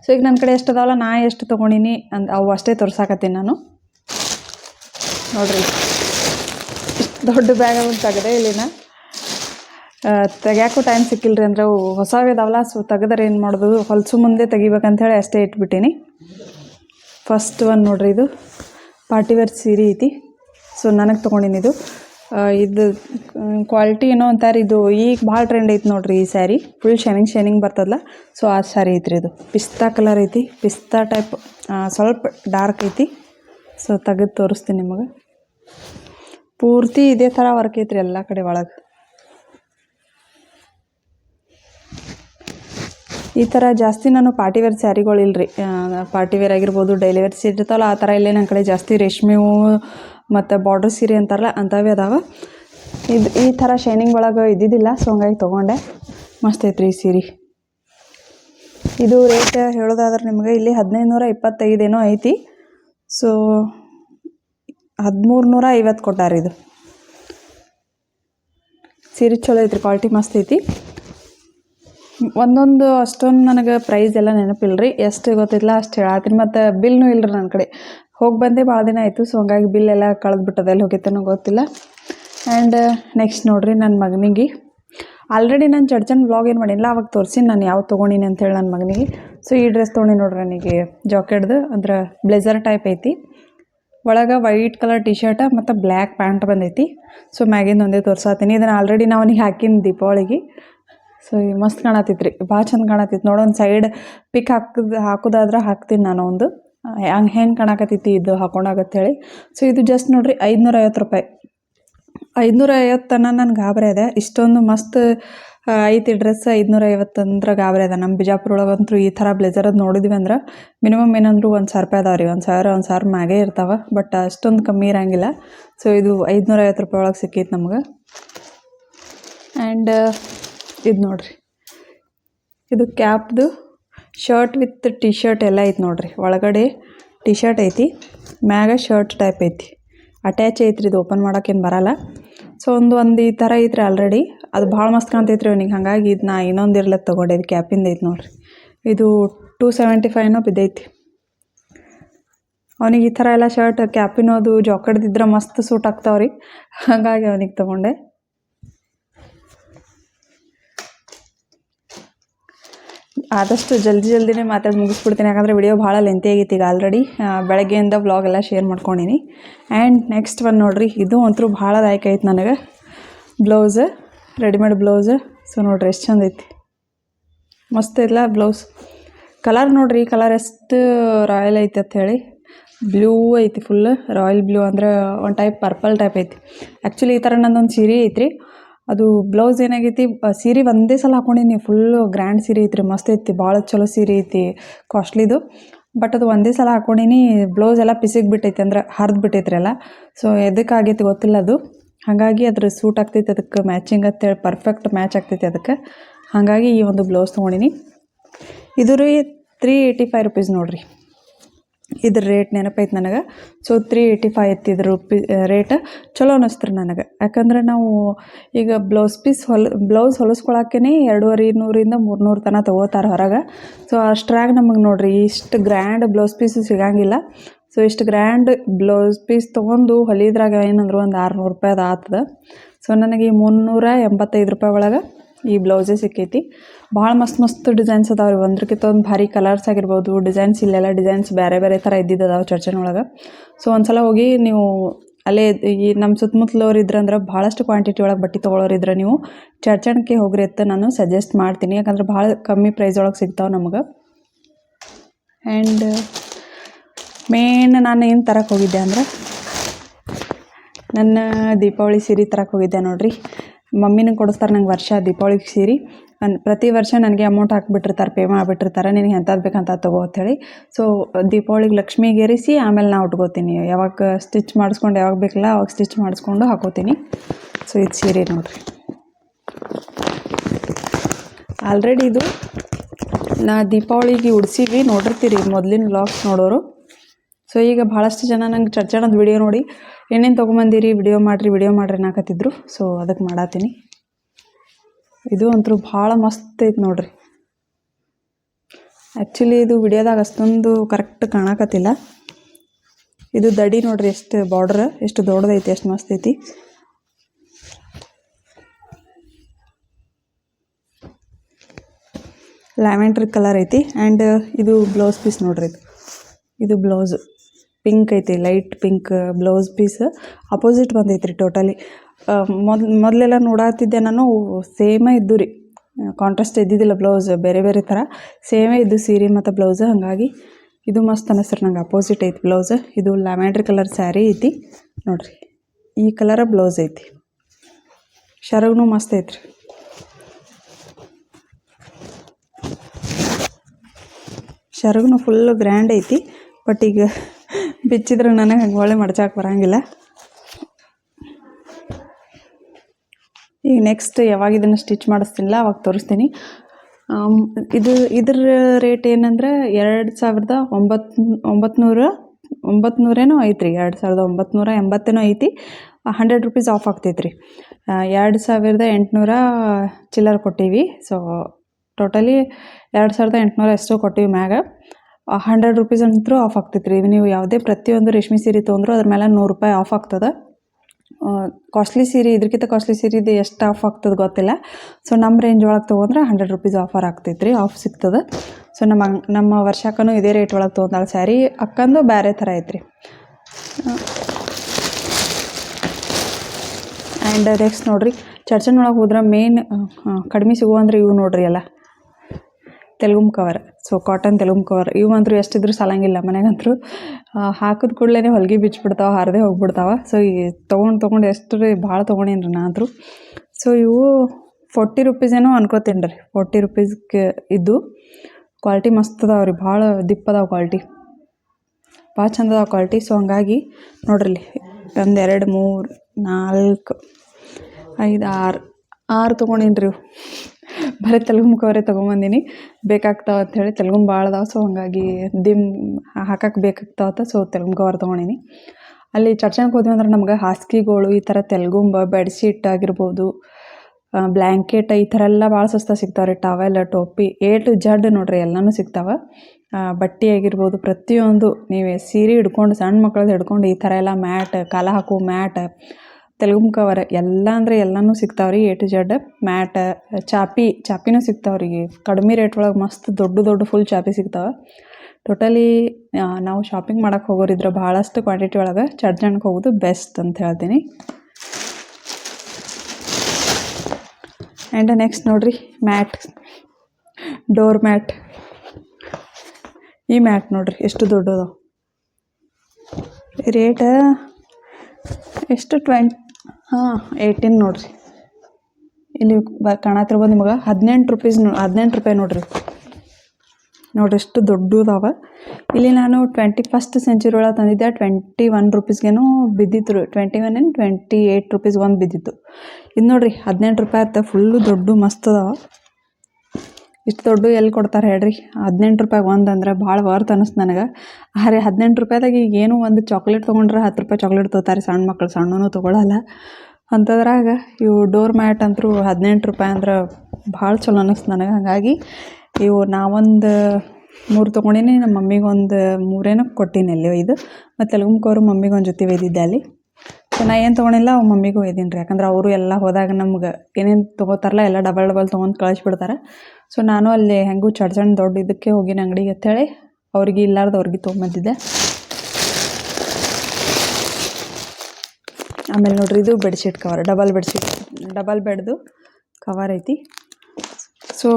ಸೊ ಈಗ ನನ್ನ ಕಡೆ ಎಷ್ಟು ಅದಾವಲ್ಲ? ನಾ ಎಷ್ಟು ತೊಗೊಂಡಿನಿ ಅಂದ್ ಅವು ಅಷ್ಟೇ ತೋರ್ಸಾಕತ್ತೀನಿ ನಾನು. ನೋಡಿರಿ. ಇಷ್ಟು ದೊಡ್ಡ ಬ್ಯಾಗ್ ಒಂದು ತೆಗ್ದೆ ಇಲ್ಲಿನ. ತೆಗ್ಯಾಕೂ ಟೈಮ್ ಸಿಕ್ಕಿಲ್ರಿ ಅಂದ್ರೆ ಅವು ಹೊಸವೇ ಇದಾವಲ್ಲ ಸೊ ತೆಗೆದ್ರೆ ಏನು ಮಾಡೋದು? ಹೊಲಸು ಮುಂದೆ ತೆಗಿಬೇಕಂತ ಹೇಳಿ ಅಷ್ಟೇ ಇಟ್ಬಿಟ್ಟೀನಿ. ಫಸ್ಟ್ ಒನ್ ನೋಡ್ರಿ ಇದು. ಪಾರ್ಟಿವೇರ್ ಸೀರೆ ಐತಿ. ಸೊ ನನಗೆ ತೊಗೊಂಡಿನಿ ಇದು. ಇದು ಕ್ವಾಲಿಟಿ ಏನೋ ಅಂತಾರೆ ಇದು ಈಗ ಭಾಳ ಟ್ರೆಂಡ್ ಐತಿ ನೋಡ್ರಿ ಈ ಸ್ಯಾರಿ ಫುಲ್ ಶೈನಿಂಗ್ ಶೈನಿಂಗ್ ಬರ್ತದಲ್ಲ ಸೊ ಆ ಸ್ಯಾರಿ ಐತ್ರಿ ಇದು. ಪಿಸ್ತಾ ಕಲರ್ ಐತಿ. ಪಿಸ್ತಾ ಟೈಪ್ ಸ್ವಲ್ಪ ಡಾರ್ಕ್ ಐತಿ. ಸೊ ತೆಗೆದು ತೋರಿಸ್ತೀನಿ ನಿಮಗೆ. ಪೂರ್ತಿ ಇದೇ ಥರ ವರ್ಕ್ ಐತ್ರಿ ಎಲ್ಲ ಕಡೆ ಒಳಗೆ. ಈ ಥರ ಜಾಸ್ತಿ ನಾನು ಪಾರ್ಟಿ ವೇರ್ ಸ್ಯಾರಿಗಳು ಇಲ್ರಿ. ಪಾರ್ಟಿ ವೇರ್ ಆಗಿರ್ಬೋದು, ಡೈಲಿ ವೇರ್ ಸೀರೆ ಇರ್ತಾವಲ್ಲ, ಆ ಥರ ಇಲ್ಲೇ ನನ್ನ ಕಡೆ ಜಾಸ್ತಿ ರೇಷ್ಮೆ ಹೂವು ಮತ್ತು ಬಾರ್ಡರ್ ಸೀರೆ ಅಂತಾರಲ್ಲ, ಅಂಥವೇ ಅದಾವ. ಇದು ಈ ಥರ ಶೈನಿಂಗ್ ಒಳಗೆ ಇದ್ದಿದ್ದಿಲ್ಲ, ಸೊ ಹಂಗಾಗಿ ತೊಗೊಂಡೆ. ಮಸ್ತ್ ಐತ್ರಿ ಈ ಸೀರೆ. ಇದು ರೇಟ್ ಹೇಳೋದಾದ್ರೆ ನಿಮಗೆ ಇಲ್ಲಿ ಹದಿನೈದು ನೂರ ಇಪ್ಪತ್ತೈದೇನೋ ಐತಿ. ಸೊ ಹದಿಮೂರು ನೂರ ಐವತ್ತು ಕೊಟ್ಟಾರ ಇದು. ಸೀರೆ ಚಲೋ ಐತ್ರಿ, ಕ್ವಾಲಿಟಿ ಮಸ್ತ್ ಐತಿ. ಒಂದೊಂದು ಅಷ್ಟೊಂದು ನನಗೆ ಪ್ರೈಸ್ ಎಲ್ಲ ನೆನಪಿಲ್ಲ ರೀ ಎಷ್ಟು ಗೊತ್ತಿಲ್ಲ, ಅಷ್ಟು ಹೇಳತ್ತೀನಿ ಮತ್ತು ಬಿಲ್ನೂ ಇಲ್ಲರಿ ನನ್ನ ಕಡೆ. ಹೋಗಿ ಬಂದೆ ಭಾಳ ದಿನ ಆಯಿತು ಸೊ ಹಂಗಾಗಿ ಬಿಲ್ ಎಲ್ಲ ಕಳೆದ್ಬಿಟ್ಟದೆ ಎಲ್ಲಿ ಹೋಗಿತ್ತೇನೋ ಗೊತ್ತಿಲ್ಲ. ಆ್ಯಂಡ್ ನೆಕ್ಸ್ಟ್ ನೋಡಿರಿ ನನ್ನ ಮಗನಿಗೆ. ಆಲ್ರೆಡಿ ನಾನು ಚಡ್ಚನ್ ಬ್ಲಾಗ್ ಏನು ಮಾಡಿಲ್ಲ, ಅವಾಗ ತೋರಿಸಿ ನಾನು ಯಾವ ತೊಗೊಂಡಿನಿ ಅಂತೇಳಿ ನನ್ನ ಮಗನಿಗೆ. ಸೊ ಈ ಡ್ರೆಸ್ ತೊಗೊಂಡಿ ನೋಡ್ರಿ ನನಗೆ ಜಾಕೆಟ್ದು ಅಂದ್ರೆ ಬ್ಲೇಸರ್ ಟೈಪ್ ಐತಿ. ಒಳಗೆ ವೈಟ್ ಕಲರ್ ಟಿ ಶರ್ಟ ಮತ್ತು ಬ್ಲ್ಯಾಕ್ ಪ್ಯಾಂಟ್ ಬಂದೈತಿ. ಸೊ ಮ್ಯಾಗಿಂದ ಒಂದೇ ತೋರಿಸತ್ತೀನಿ ಇದನ್ನು ಆಲ್ರೆಡಿ ನಾವು ಅವನಿಗೆ ಹಾಕಿನ ದೀಪಾವಳಿಗೆ. ಸೊ ಈ ಮಸ್ತ್ ಕಾಣತ್ತಿತ್ತು ರೀ ಭಾಳ ಚಂದ ಕಾಣತ್ತಿತ್ತು ನೋಡೊಂದು ಸೈಡ್ ಪಿಕ್ ಹಾಕದ್, ಹಾಕೋದಾದ್ರೆ ಹಾಕ್ತೀನಿ ನಾನು ಒಂದು. ಹಂಗೆ, ಹೆಂಗೆ ಕಾಣಕತ್ತೈತಿ ಇದು ಹಾಕೊಂಡಾಗತ್ತೇಳಿ ಸೊ ಇದು ಜಸ್ಟ್ ನೋಡ್ರಿ ಐದುನೂರ ಐವತ್ತು ರೂಪಾಯಿ. ಐದುನೂರ ಐವತ್ತನ ನಾನು ಗಾಬರಿ ಅದ. ಇಷ್ಟೊಂದು ಮಸ್ತ್ ಐತಿ ಡ್ರೆಸ್ ಐದುನೂರ ಐವತ್ತು ಅಂದ್ರೆ ಗಾಬರಿ ಅದ. ನಮ್ಮ ಬಿಜಾಪುರ ಒಳಗಂತೂ ಈ ಥರ ಬ್ಲೇಜರ್ ಅದು ನೋಡಿದ್ವಿ ಅಂದ್ರೆ ಮಿನಿಮಮ್ ಏನಂದ್ರು ಒಂದು ಸಾವಿರ ರೂಪಾಯಿ ಅದಾವೆ ರೀ ಒಂದು ಸಾವಿರ ಒಂದು ಸಾವಿರ ಮ್ಯಾಗೆ ಇರ್ತಾವೆ. ಬಟ್ ಅಷ್ಟೊಂದು ಕಮ್ಮಿ ಇರಂಗಿಲ್ಲ. ಸೊ ಇದು ಐದುನೂರ ಐವತ್ತು ರೂಪಾಯಿ ಒಳಗೆ ಸಿಕ್ಕೈತೆ ನಮ್ಗೆ. ಆ್ಯಂಡ್ ಇದು ನೋಡ್ರಿ. ಇದು ಕ್ಯಾಪ್ದು ಶರ್ಟ್ ವಿತ್ ಟಿ ಶರ್ಟ್ ಎಲ್ಲ ಐತಿ ನೋಡ್ರಿ. ಒಳಗಡೆ ಟಿ ಶರ್ಟ್ ಐತಿ, ಮ್ಯಾಗ ಶರ್ಟ್ ಟೈಪ್ ಐತಿ. ಅಟ್ಯಾಚ್ ಐತ್ರಿ ಇದು, ಓಪನ್ ಮಾಡೋಕ್ಕೇನು ಬರಲ್ಲ. ಸೊ, ಒಂದು ಒಂದು ಈ ಥರ ಐತ್ರಿ ಆಲ್ರೆಡಿ ಅದು ಭಾಳ ಮಸ್ತ್ ಕಾಣ್ತೈತ್ರಿ ಅವ್ನಿಗೆ. ಹಾಗಾಗಿ ಇದು ನಾ ಇನ್ನೊಂದು ಇರ್ಲಕ್ಕೆ ತೊಗೊಂಡೆ. ಇದು ಕ್ಯಾಪಿಂದ ಐತಿ ನೋಡ್ರಿ. ಇದು ಟೂ ಸೆವೆಂಟಿ ಫೈವ್ನೋ ಬಿದ್ದೈತಿ ಅವನಿಗೆ ಈ ಥರ ಎಲ್ಲ ಶರ್ಟ್ ಕ್ಯಾಪಿನೋದು ಜಾಕೆಟ್ದಿದ್ರೆ ಮಸ್ತ್ ಸೂಟ್ ಆಗ್ತಾವ್ರಿ. ಹಾಗಾಗಿ ಅವನಿಗೆ ತೊಗೊಂಡೆ. ಆದಷ್ಟು ಜಲ್ದಿ ಜಲ್ದಿನೇ ಮಾತಾಡಿ ಮುಗಿಸ್ಬಿಡ್ತೀನಿ. ಯಾಕಂದರೆ ವಿಡಿಯೋ ಭಾಳ ಲೆಂತಿ ಆಗೈತಿ ಈಗ ಆಲ್ರೆಡಿ ಬೆಳಗ್ಗೆಯಿಂದ ವ್ಲಾಗ್ ಎಲ್ಲ ಶೇರ್ ಮಾಡ್ಕೊಂಡೀನಿ. ಆ್ಯಂಡ್ ನೆಕ್ಸ್ಟ್ ಒನ್ ನೋಡ್ರಿ, ಇದು ಅಂತೂ ಭಾಳ ಲಾಯ್ಕ್ ಐತೆ ನನಗೆ. ಬ್ಲೌಸ್ ರೆಡಿಮೇಡ್ ಬ್ಲೌಸ್ ಸೊ ನೋಡಿರಿ, ಎಷ್ಟು ಚಂದ ಐತಿ. ಮಸ್ತ್ ಇಲ್ಲ ಬ್ಲೌಸ್ ಕಲರ್ ನೋಡ್ರಿ ಕಲರ್ ಎಷ್ಟು ರಾಯಲ್ ಐತಿ ಅಂತ ಹೇಳಿ. ಬ್ಲೂ ಐತಿ ಫುಲ್ ರಾಯಲ್ ಬ್ಲೂ ಅಂದ್ರೆ ಒಂದು ಟೈಪ್ ಪರ್ಪಲ್ ಟೈಪ್ ಐತಿ. ಆ್ಯಕ್ಚುಲಿ ಈ ಥರ ನಂದೊಂದು ಸೀರೆ ಐತ್ರಿ. ಅದು ಬ್ಲೌಸ್ ಏನಾಗೈತಿ ಸೀರೆ ಒಂದೇ ಸಲ ಹಾಕೊಂಡಿನಿ ಫುಲ್ಲು ಗ್ರ್ಯಾಂಡ್ ಸೀರೆ ಐತ್ರಿ, ಮಸ್ತ್ ಐತಿ ಭಾಳ ಚಲೋ ಸೀರೆ ಐತಿ ಕಾಸ್ಟ್ಲಿದು ಬಟ್ ಅದು ಒಂದೇ ಸಲ ಹಾಕೊಂಡಿನಿ ಬ್ಲೌಸ್ ಎಲ್ಲ ಪಿಸಿಗೆ ಬಿಟ್ಟೈತಿ ಅಂದ್ರೆ ಹರಿದು ಬಿಟ್ಟೈತ್ರಿ ಎಲ್ಲ. ಸೊ ಎದಕ್ಕೆ ಆಗೈತಿ ಗೊತ್ತಿಲ್ಲ ಅದು. ಹಾಗಾಗಿ ಅದ್ರ ಸೂಟ್ ಆಗ್ತೈತಿ, ಅದಕ್ಕೆ ಮ್ಯಾಚಿಂಗ್ ಅಂತೇಳಿ ಪರ್ಫೆಕ್ಟ್ ಮ್ಯಾಚ್ ಆಗ್ತೈತಿ ಅದಕ್ಕೆ. ಹಾಗಾಗಿ ಈ ಒಂದು ಬ್ಲೌಸ್ ತೊಗೊಂಡಿನಿ. ಇದು ರೀ ತ್ರೀ ಏಯ್ಟಿ ಫೈವ್ ರುಪೀಸ್ ನೋಡ್ರಿ. ಇದ್ರ ರೇಟ್ ನೆನಪೈತೆ ನನಗೆ. ಸೊ ತ್ರೀ ಏಯ್ಟಿ ಫೈವ್ ಐತಿ ಇದ್ರ ರುಪಿ ರೇಟ್ ಚಲೋ ಅನ್ನಿಸ್ತ್ರಿ ನನಗೆ. ಯಾಕಂದ್ರೆ ನಾವು ಈಗ ಬ್ಲೌಸ್ ಪೀಸ್ ಹೊಲ ಬ್ಲೌಸ್ ಹೊಲಿಸ್ಕೊಳಕ್ಕೇ ಎರಡೂವರೆ ನೂರಿಂದ ಮೂರ್ನೂರು ತನಕ ತೊಗೋತಾರೆ ಹೊರಗೆ. ಸೊ ಅಷ್ಟ್ರಾಗ ನಮಗೆ ನೋಡ್ರಿ, ಇಷ್ಟು ಗ್ರ್ಯಾಂಡ್ ಬ್ಲೌಸ್ ಪೀಸು ಸಿಗಂಗಿಲ್ಲ. ಸೊ ಇಷ್ಟು ಗ್ರ್ಯಾಂಡ್ ಬ್ಲೌಸ್ ಪೀಸ್ ತೊಗೊಂಡು ಹೊಲಿದ್ರಾಗ ಏನಂದ್ರೆ ಒಂದು ಆರುನೂರು ರೂಪಾಯಿ ಅದು ಆತದ. ಸೊ ನನಗೆ ಈ ಮುನ್ನೂರ ಎಂಬತ್ತೈದು ರೂಪಾಯಿ ಒಳಗೆ ಈ ಬ್ಲೌಸೇ ಸಿಕ್ಕೈತಿ. ಭಾಳ ಮಸ್ತ್ ಮಸ್ತ್ ಡಿಸೈನ್ಸ್ ಅದಾವೆ ರೀ. ಒಂದ್ರಕ್ಕಿಂತ ಒಂದು ಭಾರಿ ಕಲರ್ಸ್ ಆಗಿರ್ಬೋದು ಡಿಸೈನ್ಸ್ ಇಲ್ಲೆಲ್ಲ ಡಿಸೈನ್ಸ್ ಬೇರೆ ಬೇರೆ ಥರ ಇದ್ದಿದ್ದಾವೆ ಅದಾವೆ ಚರ್ಚನ್ ಒಳಗೆ. ಸೊ ಒಂದ್ಸಲ ಹೋಗಿ ನೀವು ಅಲ್ಲೇ ಈ ನಮ್ಮ ಸುತ್ತಮುತ್ತಲವ್ರು ಇದ್ರಂದ್ರೆ ಭಾಳಷ್ಟು ಕ್ವಾಂಟಿಟಿ ಒಳಗೆ ಬಟ್ಟೆ ತೊಗೊಳೋರು ಇದ್ರೆ ನೀವು ಚರ್ಚಣಕ್ಕೆ ಹೋಗ್ರಿ ಅಂತ ನಾನು ಸಜೆಸ್ಟ್ ಮಾಡ್ತೀನಿ. ಯಾಕಂದ್ರೆ ಭಾಳ ಕಮ್ಮಿ ಪ್ರೈಸ್ ಒಳಗೆ ಸಿಗ್ತಾವೆ ನಮಗೆ. ಆ್ಯಂಡ್ ಮೇನ್ ನಾನು ಏನು ತರಕ್ಕೆ ಹೋಗಿದ್ದೆ ಅಂದ್ರೆ, ನನ್ನ ದೀಪಾವಳಿ ಸೀರೆ ತರಕ್ಕೆ ಹೋಗಿದ್ದೆ ನೋಡ್ರಿ. ಮಮ್ಮಿನ ಕೊಡಿಸ್ತಾರೆ ನಂಗೆ ವರ್ಷ ದೀಪಾವಳಿಗೆ ಸೀರೆ. ಅನ್ ಪ್ರತಿ ವರ್ಷ ನನಗೆ ಅಮೌಂಟ್ ಹಾಕ್ಬಿಟ್ಟಿರ್ತಾರೆ ಪೇ ಮಾಡಿಬಿಟ್ಟಿರ್ತಾರೆ, ನಿನಗೆ ಎಂಥದ್ದು ಬೇಕಂತ ತಗೋ ಅಂತೇಳಿ ಸೊ ದೀಪಾವಳಿಗೆ ಲಕ್ಷ್ಮಿಗೆ ಏರಿಸಿ ಆಮೇಲೆ ನಾ ಉಟ್ಕೋತೀನಿ. ಯಾವಾಗ ಸ್ಟಿಚ್ ಮಾಡಿಸ್ಕೊಂಡು ಯಾವಾಗ ಬೇಕಲ್ಲ ಅವಾಗ ಸ್ಟಿಚ್ ಮಾಡಿಸ್ಕೊಂಡು ಹಾಕೋತೀನಿ. ಸೊ ಇದು ಸೀರೆ ನೋಡಿರಿ. ಆಲ್ರೆಡಿ ಇದು ನಾ ದೀಪಾವಳಿಗೆ ಉಡ್ಸೀವಿ ನೋಡಿರ್ತೀರಿ ಮೊದಲಿನ ವ್ಲಾಗ್ಸ್ ನೋಡೋರು. ಸೊ ಈಗ ಭಾಳಷ್ಟು ಜನ ನಂಗೆ ಚರ್ಚಣದ ವಿಡಿಯೋ ನೋಡಿ, ಏನೇನು ತೊಗೊಂಬಂದಿರಿ ವಿಡಿಯೋ ಮಾಡಿರಿ ವಿಡಿಯೋ ಮಾಡಿರಿ ನಾಕತ್ತಿದ್ರು ಸೊ ಅದಕ್ಕೆ ಮಾಡತ್ತೀನಿ ಇದು ಅಂತೂ ಭಾಳ ಮಸ್ತ್ ಐತೆ ನೋಡ್ರಿ. ಆ್ಯಕ್ಚುಲಿ ಇದು ವಿಡಿಯೋದಾಗ ಅಷ್ಟೊಂದು ಕರೆಕ್ಟ್ ಕಾಣಕತ್ತಿಲ್ಲ. ಇದು ದಡಿ ನೋಡ್ರಿ ಎಷ್ಟು ಬಾರ್ಡ್ರ್ ಎಷ್ಟು ದೊಡ್ಡದೈತಿ ಎಷ್ಟು ಮಸ್ತ್ ಐತಿ. ಲ್ಯಾವೆಂಡ್ರ್ ಕಲರ್ ಐತಿ ಆ್ಯಂಡ್ ಇದು ಬ್ಲೌಸ್ ಪೀಸ್ ನೋಡ್ರಿ ಇದು. ಇದು ಬ್ಲೌಸ್ ಪಿಂಕ್ ಐತಿ light pink blouse piece opposite ಬಂದೈತಿ ರೀ ಟೋಟಲಿ ಮೊದ್, ಮೊದಲೆಲ್ಲ ನೋಡಾತಿದ್ದೆ ನಾನು, ಸೇಮೇ ಇದ್ದು ರೀ. ಕಾಂಟ್ರಾಸ್ಟ್ ಇದ್ದಿದ್ದಿಲ್ಲ ಬ್ಲೌಸ್ ಬೇರೆ ಬೇರೆ ಥರ. ಸೇಮೇ ಇದ್ದು ಸೀರೆ ಮತ್ತು ಬ್ಲೌಸ್ ಹಾಗಾಗಿ ಇದು ಮಸ್ತ್ ಅನ್ನಿಸ್ರಿ ನಂಗೆ. ಅಪೋಸಿಟ್ ಐತಿ ಬ್ಲೌಸ್ ಇದು ಲ್ಯಾವೆಂಡ್ರ್ ಕಲರ್ ಸ್ಯಾರಿ ಐತಿ. ನೋಡ್ರಿ, ಈ ಕಲರ ಬ್ಲೌಸ್ ಐತಿ. ಶರಗ್ನು ಮಸ್ತ್ ಐತ್ರಿ. ಶರಗ್ನು ಫುಲ್ ಗ್ರ್ಯಾಂಡ್ ಐತಿ. ಬಟ್ ಈಗ ಬಿಚ್ಚಿದ್ರೆ ನನಗೆ ಹಂಗೆ ಒಳ್ಳೆ ಮಡ್ಚಾಕೆ ಬರಂಗಿಲ್ಲ. ಈಗ ನೆಕ್ಸ್ಟ್ ಯಾವಾಗ ಇದನ್ನು ಸ್ಟಿಚ್ ಮಾಡಿಸ್ತಿಲ್ಲ ಅವಾಗ ತೋರಿಸ್ತೀನಿ. ಇದು, ಇದ್ರ ರೇಟ್ ಏನಂದರೆ ಎರಡು ಸಾವಿರದ ಒಂಬತ್ತು ಒಂಬತ್ತು ಒಂಬತ್ನೂರೇನೋ ಐತ್ರಿ, ಎರಡು ಸಾವಿರದ ಒಂಬತ್ನೂರ ಎಂಬತ್ತೇನೋ ಐತಿ. ಹಂಡ್ರೆಡ್ ರುಪೀಸ್ ಆಫ್ ಆಗ್ತೈತೆ ರೀ ಎರಡು ಸಾವಿರದ ಎಂಟುನೂರ ಚಿಲ್ಲರ್ ಕೊಟ್ಟೀವಿ. ಸೊ ಟೋಟಲಿ ಎರಡು ಸಾವಿರದ ಎಂಟುನೂರ ಎಷ್ಟೋ ಕೊಟ್ಟಿವಿ ಮ್ಯಾಗ. ಹಂಡ್ರೆಡ್ ರುಪೀಸ್ ಅಂತೂ ಆಫ್ ಆಗ್ತೈತೆ ರೀ ನೀವು ಯಾವುದೇ ಪ್ರತಿಯೊಂದು ರೇಷ್ಮೆ ಸೀರೆ ತೊಗೊಂಡ್ರು ಅದ್ರ ಮೇಲೆ ನೂರು ರೂಪಾಯಿ ಆಫ್ ಆಗ್ತದೆ. ಕಾಸ್ಟ್ಲಿ ಸೀರೆ ಇದಕ್ಕಿಂತ ಕಾಸ್ಟ್ಲಿ ಸೀರೆದು ಎಷ್ಟು ಆಫ್ ಆಗ್ತದೆ ಗೊತ್ತಿಲ್ಲ. ಸೊ ನಮ್ಮ ರೇಂಜ್ ಒಳಗೆ ತೊಗೊಂಡ್ರೆ ಹಂಡ್ರೆಡ್ ರುಪೀಸ್ ಆಫರ್ ಆಗ್ತೈತೆ ರೀ ಆಫ್ ಸಿಗ್ತದೆ. ಸೊ ನಮ್ಮ ನಮ್ಮ ವರ್ಷಕ್ಕೂ ಇದೇ ರೇಟ್ ಒಳಗೆ ತೊಗೊಂಡಾಳ ಸ್ಯಾರಿ ಅಕ್ಕಂದು ಬೇರೆ ಥರ ಐತ್ರಿ. ಆ್ಯಂಡ್ ನೆಕ್ಸ್ಟ್ ನೋಡ್ರಿ ಚರ್ಚನ್ ಒಳಗೆ ಹೋದ್ರೆ ಮೇನ್ ಕಡಿಮೆ ಸಿಗುವಂದ್ರೆ ಇವು ನೋಡ್ರಿ ಎಲ್ಲ. ತೆಲುಗುಮ್ cover so cotton Telugu cover ಇವು ಅಂತೂ ಎಷ್ಟಿದ್ರು ಸಾಲಂಗಿಲ್ಲ. ಮನೆಗಂತರೂ ಹಾಕಿದ ಕೂಡಲೇ ಹೊಲಿಗೆ ಬಿಚ್ಚಿಬಿಡ್ತಾವೆ ಹಾರದೇ ಹೋಗ್ಬಿಡ್ತಾವೆ. ಸೊ ಈ ತೊಗೊಂಡು ತೊಗೊಂಡು ಎಷ್ಟು ರೀ ಭಾಳ ತೊಗೊಂಡೇನಿ ರೀ ನಾ ಅಂತೂ ಸೊ ಇವು ಫೋರ್ಟಿ ರುಪೀಸೇನೋ ಅನ್ಕೋತೀನಿ ರೀ ಫೋರ್ಟಿ ರುಪೀಸ್ಗೆ ಇದ್ದು ಕ್ವಾಲಿಟಿ ಮಸ್ತ್ ಅದಾವೆ ರೀ ಭಾಳ ದಿಪ್ಪ ಅದಾವೆ ಕ್ವಾಲಿಟಿ ಭಾಳ ಚಂದ ಅದಾವೆ ಕ್ವಾಲಿಟಿ ಸೊ ಹಂಗಾಗಿ ನೋಡ್ರಿ ಒಂದು ಎರಡು ಮೂರು, ನಾಲ್ಕು, ಐದು, ಆರು ಆರು ತೊಗೊಂಡೀನಿ ರೀ ಬರೀ ತೆಲುಗು ಮುಖವರೇ ತೊಗೊಂಬಂದೀನಿ. ಬೇಕಾಗ್ತಾವ ಹೇಳಿ ತೆಲುಗು ಭಾಳ ಅದಾವೆ ಸೊ ಹಂಗಾಗಿ ದಿಮ್ ಹಾಕಕ್ಕೆ ಬೇಕಾಗ್ತಾವತ್ತ ಸೊ ತೆಲುಗು ಮುಖವರ್ ತೊಗೊಂಡೀನಿ. ಅಲ್ಲಿ ಚರ್ಚನ್ಗೆ ಹೋದ್ವಿ ಅಂದ್ರೆ ನಮ್ಗೆ ಹಾಸಿಗೆಗಳು ಈ ಥರ ತೆಲುಗುಂಬ, ಬೆಡ್ಶೀಟ್ ಆಗಿರ್ಬೋದು ಬ್ಲ್ಯಾಂಕೆಟ್ ಈ ಥರ ಎಲ್ಲ ಭಾಳ ಸಸ್ತ ಸಿಗ್ತಾವೆ ರೀ ಟವೆಲ್ ಟೋಪಿ ಎ ಟು ಜಡ್ ನೋಡ್ರಿ ಎಲ್ಲನೂ ಸಿಗ್ತಾವೆ. ಬಟ್ಟೆ ಆಗಿರ್ಬೋದು, ಪ್ರತಿಯೊಂದು, ನೀವು ಸೀರೆ ಹಿಡ್ಕೊಂಡು, ಸಣ್ಣ ಮಕ್ಕಳದ್ದು ಹಿಡ್ಕೊಂಡು ಈ ಥರ ಎಲ್ಲ ಮ್ಯಾಟ್, ಕಾಲ ಹಾಕೋ ಮ್ಯಾಟ್ ತೆಲುಗು ಮುಖವರ ಎಲ್ಲ ಅಂದರೆ ಎಲ್ಲನೂ ಸಿಗ್ತಾವೆ ರೀ ಎ ಟು ಜಡ್ ಮ್ಯಾಟ್, ಚಾಪಿ, ಚಾಪಿನೂ ಸಿಗ್ತಾವ್ರಿ. ಕಡಿಮೆ ರೇಟ್ ಒಳಗೆ ಮಸ್ತ್ ದೊಡ್ಡ ದೊಡ್ಡ ಫುಲ್ ಚಾಪಿ ಸಿಗ್ತಾವೆ. ಟೋಟಲಿ ನಾವು ಶಾಪಿಂಗ್ ಮಾಡೋಕ್ಕೆ ಹೋಗೋರಿದ್ರೆ ಭಾಳಷ್ಟು ಕ್ವಾಂಟಿಟಿ ಒಳಗೆ ಚರ್ಚಣ್ಗೆ ಹೋಗೋದು ಬೆಸ್ಟ್ ಅಂತ ಹೇಳ್ತೀನಿ. ಆ್ಯಂಡ್ ನೆಕ್ಸ್ಟ್ ನೋಡ್ರಿ, ಮ್ಯಾಟ್. Door mat. ಈ ಮ್ಯಾಟ್ ನೋಡ್ರಿ, ಎಷ್ಟು ದೊಡ್ಡದು. ರೇಟ್ ಎಷ್ಟು ಟ್ವೆಂಟ್ ಹಾಂ ಏಯ್ಟೀನ್ ನೋಡಿರಿ. ಇಲ್ಲಿ ಬ ಕಾಣತ್ತಿರ್ಬೋದು ನಿಮಗೆ ಹದಿನೆಂಟು ರುಪೀಸ್ ಹದಿನೆಂಟು ರೂಪಾಯಿ ನೋಡಿರಿ. ನೋಡಿರಿ ಎಷ್ಟು ದೊಡ್ಡದಾವ. ಇಲ್ಲಿ ನಾನು ಟ್ವೆಂಟಿ ಫಸ್ಟ್ ಸೆಂಚುರಿ ಒಳಗೆ ತಂದಿದ್ದೆ ಟ್ವೆಂಟಿ ಒನ್ ರುಪೀಸ್ಗೇನು ಬಿದ್ದಿತ್ತು. ಟ್ವೆಂಟಿ ಒನ್ ಏನು ಟ್ವೆಂಟಿ ಏಯ್ಟ್ ರುಪೀಸ್ಗೆ ಒಂದು ಬಿದ್ದಿತ್ತು. ಇದು ನೋಡಿರಿ ಹದಿನೆಂಟು ರೂಪಾಯಿ ಆಯ್ತು ಫುಲ್ಲು ದೊಡ್ಡ ಮಸ್ತ್ ಅದಾವ. ಇಷ್ಟು ದೊಡ್ಡ ಎಲ್ಲಿ ಕೊಡ್ತಾರೆ ಹೇಳ್ರಿ? ಹದಿನೆಂಟು ರೂಪಾಯಿಗೆ ಒಂದು ಅಂದ್ರೆ ಭಾಳ ವರ್ತ್ ಅನಿಸ್ತು ನನಗೆ. ಅರೆ ಹದಿನೆಂಟು ರೂಪಾಯಿದಾಗ ಈಗ ಏನೋ ಒಂದು ಚಾಕ್ಲೇಟ್ ತೊಗೊಂಡ್ರೆ ಹತ್ತು ರೂಪಾಯಿ ಚಾಕ್ಲೇಟ್ ತೊಗೋತಾರೆ ಸಣ್ಣ ಮಕ್ಕಳು ಸಣ್ಣನೂ ತೊಗೊಳಲ್ಲ. ಅಂಥದ್ರಾಗ ಇವು ಡೋರ್ ಮ್ಯಾಟ್ ಅಂತೂ ಹದಿನೆಂಟು ರೂಪಾಯಿ ಅಂದ್ರೆ ಭಾಳ ಚಲೋ ಅನ್ನಿಸ್ತು ನನಗೆ. ಹಾಗಾಗಿ ಇವು ನಾವೊಂದು ಮೂರು ತೊಗೊಂಡೀನಿ ನಮ್ಮ ಮಮ್ಮಿಗೆ ಒಂದು ಮೂರೇನೋ ಕೊಟ್ಟಿನಿ ಅಲ್ಲಿ ಇದು ಮತ್ತು ತೆಲುಗುಮ್ಕವ್ರು ಮಮ್ಮಿಗೊಂದು ಜೊತೆ ಒಯ್ದಿದ್ದೆ ಅಲ್ಲಿ. ಸೊ ನಾ ಏನು ತೊಗೊಂಡಿಲ್ಲ, ಅವು ಮಮ್ಮಿಗೂ ಒಯ್ದೀನಿ ರೀ ಯಾಕಂದ್ರೆ ಅವರು ಎಲ್ಲ ಹೋದಾಗ ನಮ್ಗೆ ಏನೇನು ತೊಗೋತಾರಲ್ಲ, ಎಲ್ಲ ಡಬಲ್ ಡಬಲ್ ತೊಗೊಂಡು ಕಳಿಸ್ಬಿಡ್ತಾರೆ ಸೊ ನಾನು ಅಲ್ಲಿ ಹೆಂಗೂ ಸಣ್ಣ ದೊಡ್ಡ ಇದಕ್ಕೆ ಹೋಗಿನ ಅಂಗಡಿಗೆ ಅಂತೇಳಿ ಅವ್ರಿಗೆ ಇಲ್ಲಾರ್ದು ಅವ್ರಿಗೆ ತೊಗೊಂಬಂದಿದ್ದೆ ಆಮೇಲೆ ನೋಡ್ರಿ ಇದು bedsheet cover double bedsheet double bed cover ಐತಿ. ಸೊ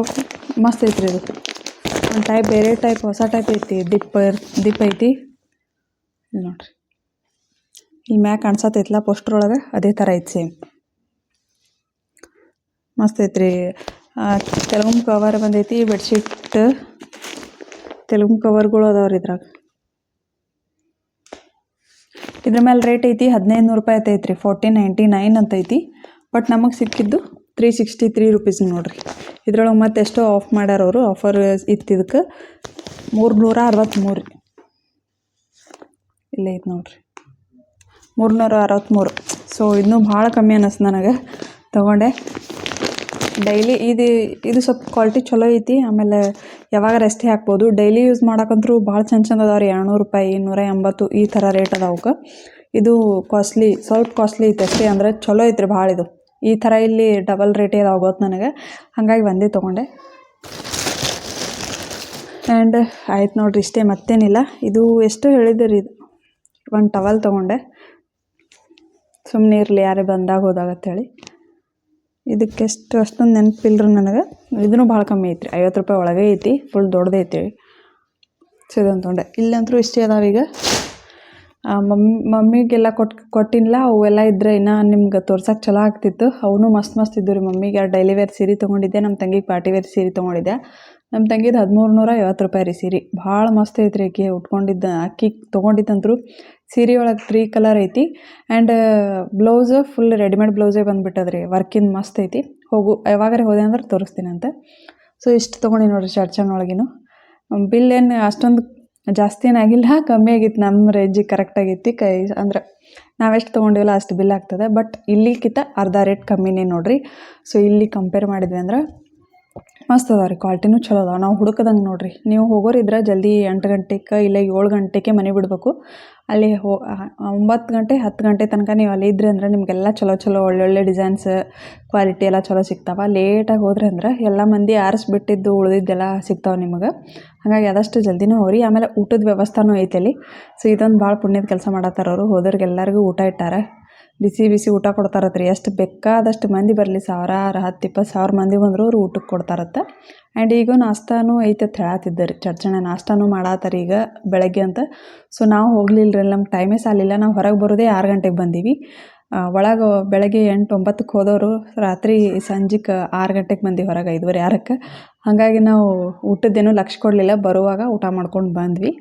ಮಸ್ತ್ ಐತ್ರಿ ಇದು. ಒಂದು ಟೈಪ್ ಬೇರೆ ಟೈಪ್ ಹೊಸ ಟೈಪ್ ಐತಿ. ದಿಪ್ಪ ದಿಪ್ ಐತಿ. ನೋಡ್ರಿ. ಈ ಮ್ಯಾಕ್ ಕಾಣ್ಸತ್ತೈತಲ್ಲ ಪೋಸ್ಟರ್ ಒಳಗೆ? ಅದೇ ಥರ ಐತಿ ಸೇಮ್ ಮಸ್ತ್ ಐತ್ರಿ. ತೆಲುಗು ಕವರ್ ಬಂದೈತಿ ಬೆಡ್ಶೀಟ್ ತೆಲುಗು ಕವರ್ಗಳು ಅದಾವ್ರಿ ಇದ್ರಾಗ. ಇದ್ರ ಮೇಲೆ ರೇಟ್ ಐತಿ ಹದಿನೈದು ನೂರು ರೂಪಾಯಿ ಐತೈತೆ ಐತ್ರಿ ಫೋರ್ಟೀನ್ ನೈಂಟಿ ನೈನ್ ಅಂತ ಐತಿ ಬಟ್ ನಮಗೆ ಸಿಕ್ಕಿದ್ದು ತ್ರೀ ಸಿಕ್ಸ್ಟಿ ತ್ರೀ ರುಪೀಸ್ ನೋಡ್ರಿ. ಇದ್ರೊಳಗೆ ಮತ್ತೆ ಎಷ್ಟೋ ಆಫ್ ಮಾಡ್ಯಾರ ಅವರು ಆಫರ್ ಇತ್ತು ಇದಕ್ಕೆ ಮೂರು ನೂರ ಅರವತ್ತ್ಮೂರು ಇಲ್ಲೇ ಐತೆ ನೋಡ್ರಿ. ಮೂರ್ನೂರ ಅರವತ್ತ್ಮೂರು ಸೊ ಇನ್ನೂ ಭಾಳ ಕಮ್ಮಿ ಅನ್ನಿಸ್ತು ನನಗೆ. ತೊಗೊಂಡೆ. ಡೈಲಿ ಇದು ಇದು ಸ್ವಲ್ಪ ಕ್ವಾಲಿಟಿ ಚಲೋ ಐತಿ. ಆಮೇಲೆ ಯಾವಾಗ ರೆಸ್ಟ್ ಹಾಕ್ಬೋದು. ಡೈಲಿ ಯೂಸ್ ಮಾಡಕ್ಕಂತೂ ಭಾಳ ಚಂದ ಚಂದ ಅದಾವೆ ರೀ ಎರಡುನೂರು ರೂಪಾಯಿ ನೂರ ಎಂಬತ್ತು ಈ ಥರ ರೇಟ್ ಅದಾವ ಅವಕ್ಕೆ ಇದು ಕಾಸ್ಟ್ಲಿ ಸ್ವಲ್ಪ ಕಾಸ್ಟ್ಲಿ ಐತೆ ಅಷ್ಟೇ. ಅಂದರೆ ಚಲೋ ಐತ್ರಿ ಭಾಳ ಇದು. ಈ ಥರ ಇಲ್ಲಿ ಡಬಲ್ ರೇಟೇ ಅದಾವ ಗೊತ್ತು ನನಗೆ. ಹಾಗಾಗಿ ಒಂದೇ ತೊಗೊಂಡೆ. ಆ್ಯಂಡ್ ಆಯ್ತು ನೋಡಿರಿ, ಇಷ್ಟೇ ಮತ್ತೇನಿಲ್ಲ. ಇದು ಎಷ್ಟು ಹೇಳಿದ್ರಿ ಇದು? ಒಂದು ಟವಲ್ ತೊಗೊಂಡೆ. ಸುಮ್ಮನೆ ಇರಲಿ, ಯಾರೇ ಬಂದಾಗ ಹೋದಾಗ ಅಂತೇಳಿ ಇದಕ್ಕೆ ಎಷ್ಟು ಅಷ್ಟೊಂದು ನೆನಪಿಲ್ರಿ ನನಗೆ. ಇದೂ ಭಾಳ ಕಮ್ಮಿ ಐತ್ರಿ. ಐವತ್ತು ರೂಪಾಯಿ ಒಳಗೆ ಐತಿ ಫುಲ್ ದೊಡ್ಡದೈತಿ ಸೊ ಇದೊಂದು ತೊಗೊಂಡೆ ಇಲ್ಲಂತರೂ ಇಷ್ಟೇ ಅದಾವ ಈಗ. ಆ, ಮಮ್ಮಿ ಮಮ್ಮಿಗೆಲ್ಲ ಕೊಟ್ಟು ಕೊಟ್ಟಿಲ್ಲ ಅವೆಲ್ಲ ಇದ್ರೆ ಇನ್ನೂ ನಿಮ್ಗೆ ತೋರ್ಸಕ್ಕೆ ಚಲೋ ಆಗ್ತಿತ್ತು. ಅವನು ಮಸ್ತ್ ಮಸ್ತ್ ಇದ್ದು ರೀ ಮಮ್ಮಿಗೆ ಡೈಲಿ ವೇರ್ ಸೀರೆ ತೊಗೊಂಡಿದ್ದೆ ನಮ್ಮ ತಂಗಿಗೆ ಪಾರ್ಟಿ ವೇರ್ ಸೀರೆ ತೊಗೊಂಡಿದ್ದೆ. ನಮ್ಮ ತಂಗಿದು ಹದಿಮೂರು ನೂರ ಐವತ್ತು ರೂಪಾಯಿ ರೀ ಸೀರೆ. ಭಾಳ ಮಸ್ತ್ ಐತ್ರಿ ಆಕೆ ಉಟ್ಕೊಂಡಿದ್ದ ಅಕ್ಕಿ ತೊಗೊಂಡಿದ್ದಂತ್ರು. ಸೀರೆ ಒಳಗೆ ತ್ರೀ ಕಲರ್ ಐತಿ. ಆ್ಯಂಡ್ ಬ್ಲೌಸ್ ಫುಲ್ ರೆಡಿಮೇಡ್ ಬ್ಲೌಸೇ ಬಂದುಬಿಟ್ಟದ್ರಿ ವರ್ಕಿಂದ ಮಸ್ತ್ ಐತಿ. ಹೋಗು, ಯಾವಾಗಾರ ಹೋದೆ ಅಂದ್ರೆ ತೋರಿಸ್ತೀನಿ ಅಂತ ಸೊ ಇಷ್ಟು ತೊಗೊಂಡು ನೋಡಿರಿ ಚರ್ಚನ್ ಒಳಗಿನು. ಬಿಲ್ ಏನು ಅಷ್ಟೊಂದು ಜಾಸ್ತಿ ಏನಾಗಿಲ್ಲ ಕಮ್ಮಿ ಆಗಿತ್ತು ನಮ್ಮ ರೇಂಜಿಗೆ ಕರೆಕ್ಟಾಗಿತ್ತು ಕೈ, ಅಂದ್ರೆ ನಾವೆಷ್ಟು ತೊಗೊಂಡಿವಲ್ಲ ಅಷ್ಟು ಬಿಲ್ ಆಗ್ತದೆ. ಬಟ್ ಇಲ್ಲಿಗಿಂತ ಅರ್ಧ ರೇಟ್ ಕಮ್ಮಿನೇ ನೋಡಿರಿ. ಸೊ ಇಲ್ಲಿ ಕಂಪೇರ್ ಮಾಡಿದ್ವಿ ಅಂದ್ರೆ ಮಸ್ತ್ ಅದಾವ ರೀ ಕ್ವಾಲಿಟಿನೂ ಚಲೋ ಅದಾವ. ನಾವು ಹುಡುಕದಂಗೆ ನೋಡ್ರಿ. ನೀವು ಹೋಗೋರಿದ್ರೆ ಜಲ್ದಿ ಎಂಟು ಗಂಟೆಗೆ ಇಲ್ಲ ಏಳು ಗಂಟೆಗೆ ಮನೆ ಬಿಡಬೇಕು. ಅಲ್ಲಿ ಹೋ ಒಂಬತ್ತು ಗಂಟೆ, ಹತ್ತು ಗಂಟೆ ತನಕ ನೀವು ಅಲ್ಲಿ ಇದ್ರಿ ಅಂದ್ರೆ ನಿಮಗೆಲ್ಲ ಚಲೋ ಚಲೋ ಒಳ್ಳೊಳ್ಳೆ ಡಿಸೈನ್ಸ್ ಕ್ವಾಲಿಟಿ ಎಲ್ಲ ಚಲೋ ಸಿಗ್ತಾವ. ಲೇಟಾಗಿ ಹೋದ್ರೆ ಅಂದ್ರೆ ಎಲ್ಲ ಮಂದಿ ಆರಿಸ್ಬಿಟ್ಟಿದ್ದು, ಉಳಿದಿದ್ದೆಲ್ಲ ಸಿಗ್ತಾವೆ ನಿಮಗೆ. ಹಾಗಾಗಿ ಆದಷ್ಟು ಜಲ್ದಿನೂ ಹೋಗ್ರಿ ಆಮೇಲೆ ಊಟದ ವ್ಯವಸ್ಥೆನೂ ಐತೆ ಅಲ್ಲಿ. ಸೊ ಇದೊಂದು ಭಾಳ ಪುಣ್ಯದ ಕೆಲಸ ಮಾಡತ್ತಾರ ಅವರು. ಹೋದವ್ರಿಗೆಲ್ಲರಿಗೂ ಊಟ ಇಟ್ಟಾರೆ. ಬಿಸಿ ಬಿಸಿ ಊಟ ಕೊಡ್ತಾರತ್ರಿ. ಎಷ್ಟು ಬೇಕಾದಷ್ಟು ಮಂದಿ ಬರಲಿ. ಸಾವಿರಾರು, ಹತ್ತು, ಇಪ್ಪತ್ತು ಸಾವಿರ ಮಂದಿ ಬಂದರೂ ಅವ್ರು ಊಟಕ್ಕೆ ಕೊಡ್ತಾರತ್ತೆ. ಆ್ಯಂಡ್ ಈಗ ನಾಷ್ಟಾನೂ ಐತೆ ಅಂತ ಹೇಳತ್ತಿದ್ದೆ ರೀ ಚರ್ಚಣ ನಾಷ್ಟಾನೂ ಈಗ ಬೆಳಗ್ಗೆ ಅಂತ. ಸೊ ನಾವು ಹೋಗ್ಲಿಲ್ಲ ರೀ ನಮ್ಗೆ ಟೈಮೇ ಸಾಲಿಲ್ಲ. ನಾವು ಹೊರಗೆ ಬರೋದೇ ಆರು ಗಂಟೆಗೆ ಬಂದೀವಿ. ಒಳಗೆ ಬೆಳಗ್ಗೆ ಎಂಟು ಒಂಬತ್ತಕ್ಕೆ ಹೋದವರು ರಾತ್ರಿ ಸಂಜೆಗೆ ಆರು ಗಂಟೆಗೆ ಬಂದು ಹೊರಗೆ ಐದುವರೆ, ಆರಕ್ಕೆ. ಹಾಗಾಗಿ ನಾವು ಊಟದ್ದೇನೂ ಲಕ್ಷ ಕೊಡಲಿಲ್ಲ. ಬರುವಾಗ ಊಟ ಮಾಡ್ಕೊಂಡು ಬಂದ್ವಿ.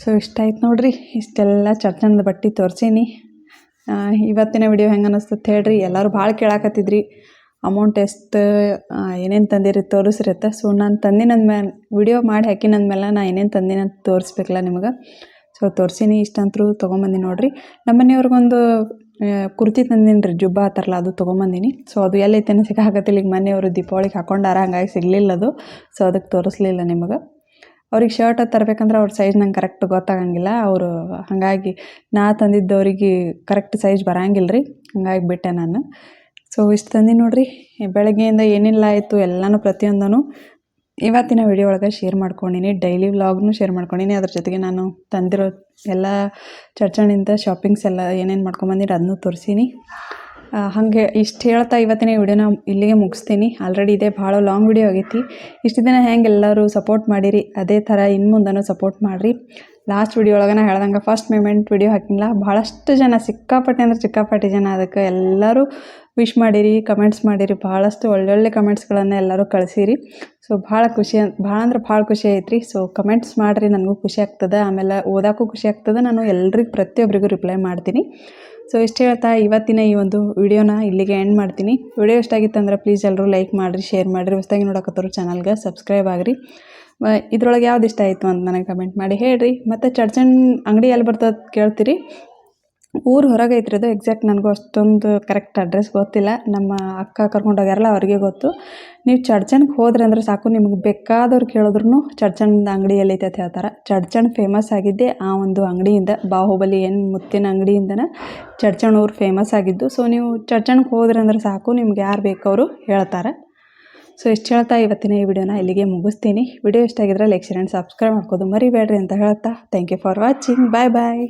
ಸೊ ಇಷ್ಟ ಆಯ್ತು ನೋಡ್ರಿ. ಇಷ್ಟೆಲ್ಲ ಚರ್ಚಣದ ಬಟ್ಟೆ ತೋರಿಸೀನಿ. ಇವತ್ತಿನ ವಿಡಿಯೋ ಹೆಂಗೆ ಅನ್ನಿಸ್ತದೆ ಹೇಳ್ರಿ? ಎಲ್ಲರೂ ಭಾಳ ಕೇಳಾಕತ್ತಿದ್ರಿ. ಅಮೌಂಟ್ ಎಷ್ಟು ಏನೇನು ತಂದಿರಿ ತೋರಿಸ್ರಿ ಅಂತ ಸೊ ನಾನು ತಂದಿನಂದ ಮೇಲೆ ವಿಡಿಯೋ ಮಾಡಿ ಹಾಕಿನಂದ ಮೇಲೆ ನಾ ಏನೇನು ತಂದಿನ ತೋರಿಸ್ಬೇಕಲ್ಲ ನಿಮಗೆ? ಸೊ ತೋರಿಸಿನಿ, ಇಷ್ಟಂತರೂ ತೊಗೊಂಬಂದಿನಿ ನೋಡಿರಿ. ನಮ್ಮ ಮನೆಯವ್ರಿಗೊಂದು ಕುರ್ತಿ ತಂದಿನಿ ರೀ ಜುಬ್ಬ ಆ ಥರಲ್ಲ ಅದು ತೊಗೊಂಬಂದಿನಿ. ಸೊ ಅದು ಎಲ್ಲೈತೇನೆ ಸಿಕ್ಕಾಕತ್ತಿಲ್ಲ. ಈಗ ಮನೆಯವರು ದೀಪಾವಳಿಗೆ ಹಾಕೊಂಡಾರ, ಹಂಗಾಗಿ ಸಿಗಲಿಲ್ಲ ಅದು. ಸೊ ಅದಕ್ಕೆ ತೋರಿಸ್ಲಿಲ್ಲ ನಿಮಗೆ. ಅವ್ರಿಗೆ ಶರ್ಟ್ ತರಬೇಕಂದ್ರೆ ಅವ್ರ ಸೈಜ್ ನಂಗೆ ಕರೆಕ್ಟ್ ಗೊತ್ತಾಗಂಗಿಲ್ಲ. ಅವರು ಹಾಗಾಗಿ ನಾ ತಂದಿದ್ದವ್ರಿಗೆ ಕರೆಕ್ಟ್ ಸೈಜ್ ಬರಂಗಿಲ್ಲ ರೀ ಹಂಗಾಗಿ ಬಿಟ್ಟೆ ನಾನು. ಸೊ ಇಷ್ಟು ತಂದು ನೋಡಿರಿ, ಬೆಳಗ್ಗೆಯಿಂದ ಏನಿಲ್ಲ ಆಯಿತು, ಎಲ್ಲನೂ ಪ್ರತಿಯೊಂದೂ ಇವತ್ತಿನ ವಿಡಿಯೋ ಒಳಗೆ ಶೇರ್ ಮಾಡ್ಕೊಂಡಿನಿ ಡೈಲಿ ವ್ಲಾಗ್ನು ಶೇರ್ ಮಾಡ್ಕೊಂಡಿನಿ. ಅದ್ರ ಜೊತೆಗೆ ನಾನು ತಂದಿರೋ ಎಲ್ಲ ಚರ್ಚಣಿಂದ ಶಾಪಿಂಗ್ಸ್ ಎಲ್ಲ ಏನೇನು ಮಾಡ್ಕೊಂಬಂದಿರೋ ಅದನ್ನೂ ತೋರಿಸೀನಿ. ಹಾಗೆ ಇಷ್ಟು ಹೇಳ್ತಾ ಇವತ್ತಿನ ವಿಡಿಯೋನ ಇಲ್ಲಿಗೆ ಮುಗಿಸ್ತೀನಿ. ಆಲ್ರೆಡಿ ಇದೇ, ಭಾಳ ಲಾಂಗ್ ವಿಡಿಯೋ ಆಗೈತಿ. ಇಷ್ಟು ದಿನ ಹೆಂಗೆ ಎಲ್ಲರೂ ಸಪೋರ್ಟ್ ಮಾಡಿರಿ, ಅದೇ ಥರ ಇನ್ನು ಮುಂದನೂ ಸಪೋರ್ಟ್ ಮಾಡಿರಿ. ಲಾಸ್ಟ್ ವಿಡಿಯೋ ಒಳಗೆ ಹೇಳ್ದಂಗೆ ಫಸ್ಟ್ ಮೇಮೆಂಟ್ ವಿಡಿಯೋ ಹಾಕಿಲ್ಲ. ಭಾಳಷ್ಟು ಜನ ಸಿಕ್ಕಾಪಟ್ಟೆ ಅಂದ್ರೆ ಸಿಕ್ಕಾಪಟ್ಟೆ ಜನ ಅದಕ್ಕೆ ಎಲ್ಲರೂ ವಿಶ್ ಮಾಡಿರಿ ಕಮೆಂಟ್ಸ್ ಮಾಡಿರಿ. ಭಾಳಷ್ಟು ಒಳ್ಳೊಳ್ಳೆ ಕಮೆಂಟ್ಸ್ಗಳನ್ನು ಎಲ್ಲರೂ ಕಳಿಸಿರಿ. ಸೊ ಭಾಳ ಖುಷಿ ಭಾಳ ಅಂದ್ರೆ ಭಾಳ ಖುಷಿ ಐತ್ರಿ. ಸೊ ಕಮೆಂಟ್ಸ್ ಮಾಡಿರಿ, ನನಗೂ ಖುಷಿ ಆಗ್ತದೆ. ಆಮೇಲೆ ಓದೋಕ್ಕೂ ಖುಷಿ ಆಗ್ತದೆ. ನಾನು ಎಲ್ರಿಗೂ ಪ್ರತಿಯೊಬ್ಬರಿಗೂ ರಿಪ್ಲೈ ಮಾಡ್ತೀನಿ. ಸೊ ಇಷ್ಟು ಹೇಳ್ತಾ ಇವತ್ತಿನ ಈ ಒಂದು ವಿಡಿಯೋನ ಇಲ್ಲಿಗೆ ಎಂಡ್ ಮಾಡ್ತೀನಿ. ವಿಡಿಯೋ ಇಷ್ಟ ಆಗಿತ್ತು ಅಂದ್ರೆ ಪ್ಲೀಸ್ ಎಲ್ಲರೂ ಲೈಕ್ ಮಾಡಿರಿ ಶೇರ್ ಮಾಡಿರಿ, ಹೊಸದಾಗಿ ನೋಡಕತ್ತರು ಚಾನಲ್ಗೆ ಸಬ್ಸ್ಕ್ರೈಬ್ ಆಗಿರಿ. ಇದ್ರೊಳಗೆ ಯಾವ್ದು ಇಷ್ಟ ಆಯಿತು ಅಂತ ನನಗೆ ಕಮೆಂಟ್ ಮಾಡಿ ಹೇಳ್ರಿ. ಮತ್ತು ಚರ್ಚನ್ ಅಂಗಡಿ ಎಲ್ಲಿ ಬರ್ತದೆ ಕೇಳ್ತೀರಿ. ಊರು ಹೊರಗೈತ್ರಿ ಅದು ಎಕ್ಸಾಕ್ಟ್ ನನಗೂ ಅಷ್ಟೊಂದು ಕರೆಕ್ಟ್ ಅಡ್ರೆಸ್ ಗೊತ್ತಿಲ್ಲ. ನಮ್ಮ ಅಕ್ಕ ಕರ್ಕೊಂಡೋಗ್ಯಾರಲ್ಲ ಅವ್ರಿಗೆ ಗೊತ್ತು. ನೀವು ಚಡ್ಚನ್ಗೆ ಹೋದ್ರಿ ಅಂದ್ರೆ ಸಾಕು, ನಿಮ್ಗೆ ಬೇಕಾದವ್ರು ಕೇಳಿದ್ರು ಚಡ್ಚನ್ದ ಅಂಗಡಿ ಐತೆ ಅಂತ ಹೇಳ್ತಾರೆ. ಚಡ್ಚಣ್ ಫೇಮಸ್ ಆಗಿದ್ದೆ ಆ ಒಂದು ಅಂಗಡಿಯಿಂದ, ಬಾಹುಬಲಿ ಏನು ಮುತ್ತಿನ ಅಂಗಡಿಯಿಂದನೇ ಚಡ್ಚಣ್ ಊರು ಫೇಮಸ್ ಆಗಿದ್ದು. ಸೊ ನೀವು ಚಡ್ಚಣ್ಗೆ ಹೋದ್ರಿ ಅಂದ್ರೆ ಸಾಕು, ನಿಮ್ಗೆ ಯಾರು ಬೇಕವರು ಹೇಳ್ತಾರೆ. ಸೊ ಇಷ್ಟು ಹೇಳ್ತಾ ಇವತ್ತಿನ ಈ ವಿಡಿಯೋನ ಇಲ್ಲಿಗೆ ಮುಗಿಸ್ತೀನಿ. ವಿಡಿಯೋ ಇಷ್ಟ ಆಗಿದ್ರೆ ಲೈಕ್ ಶೇರ್ ಆ್ಯಂಡ್ ಸಬ್ಸ್ಕ್ರೈಬ್ ಮಾಡ್ಕೋದು ಮರಿಬೇಡ್ರಿ ಅಂತ ಹೇಳ್ತಾ. Thank you for watching bye bye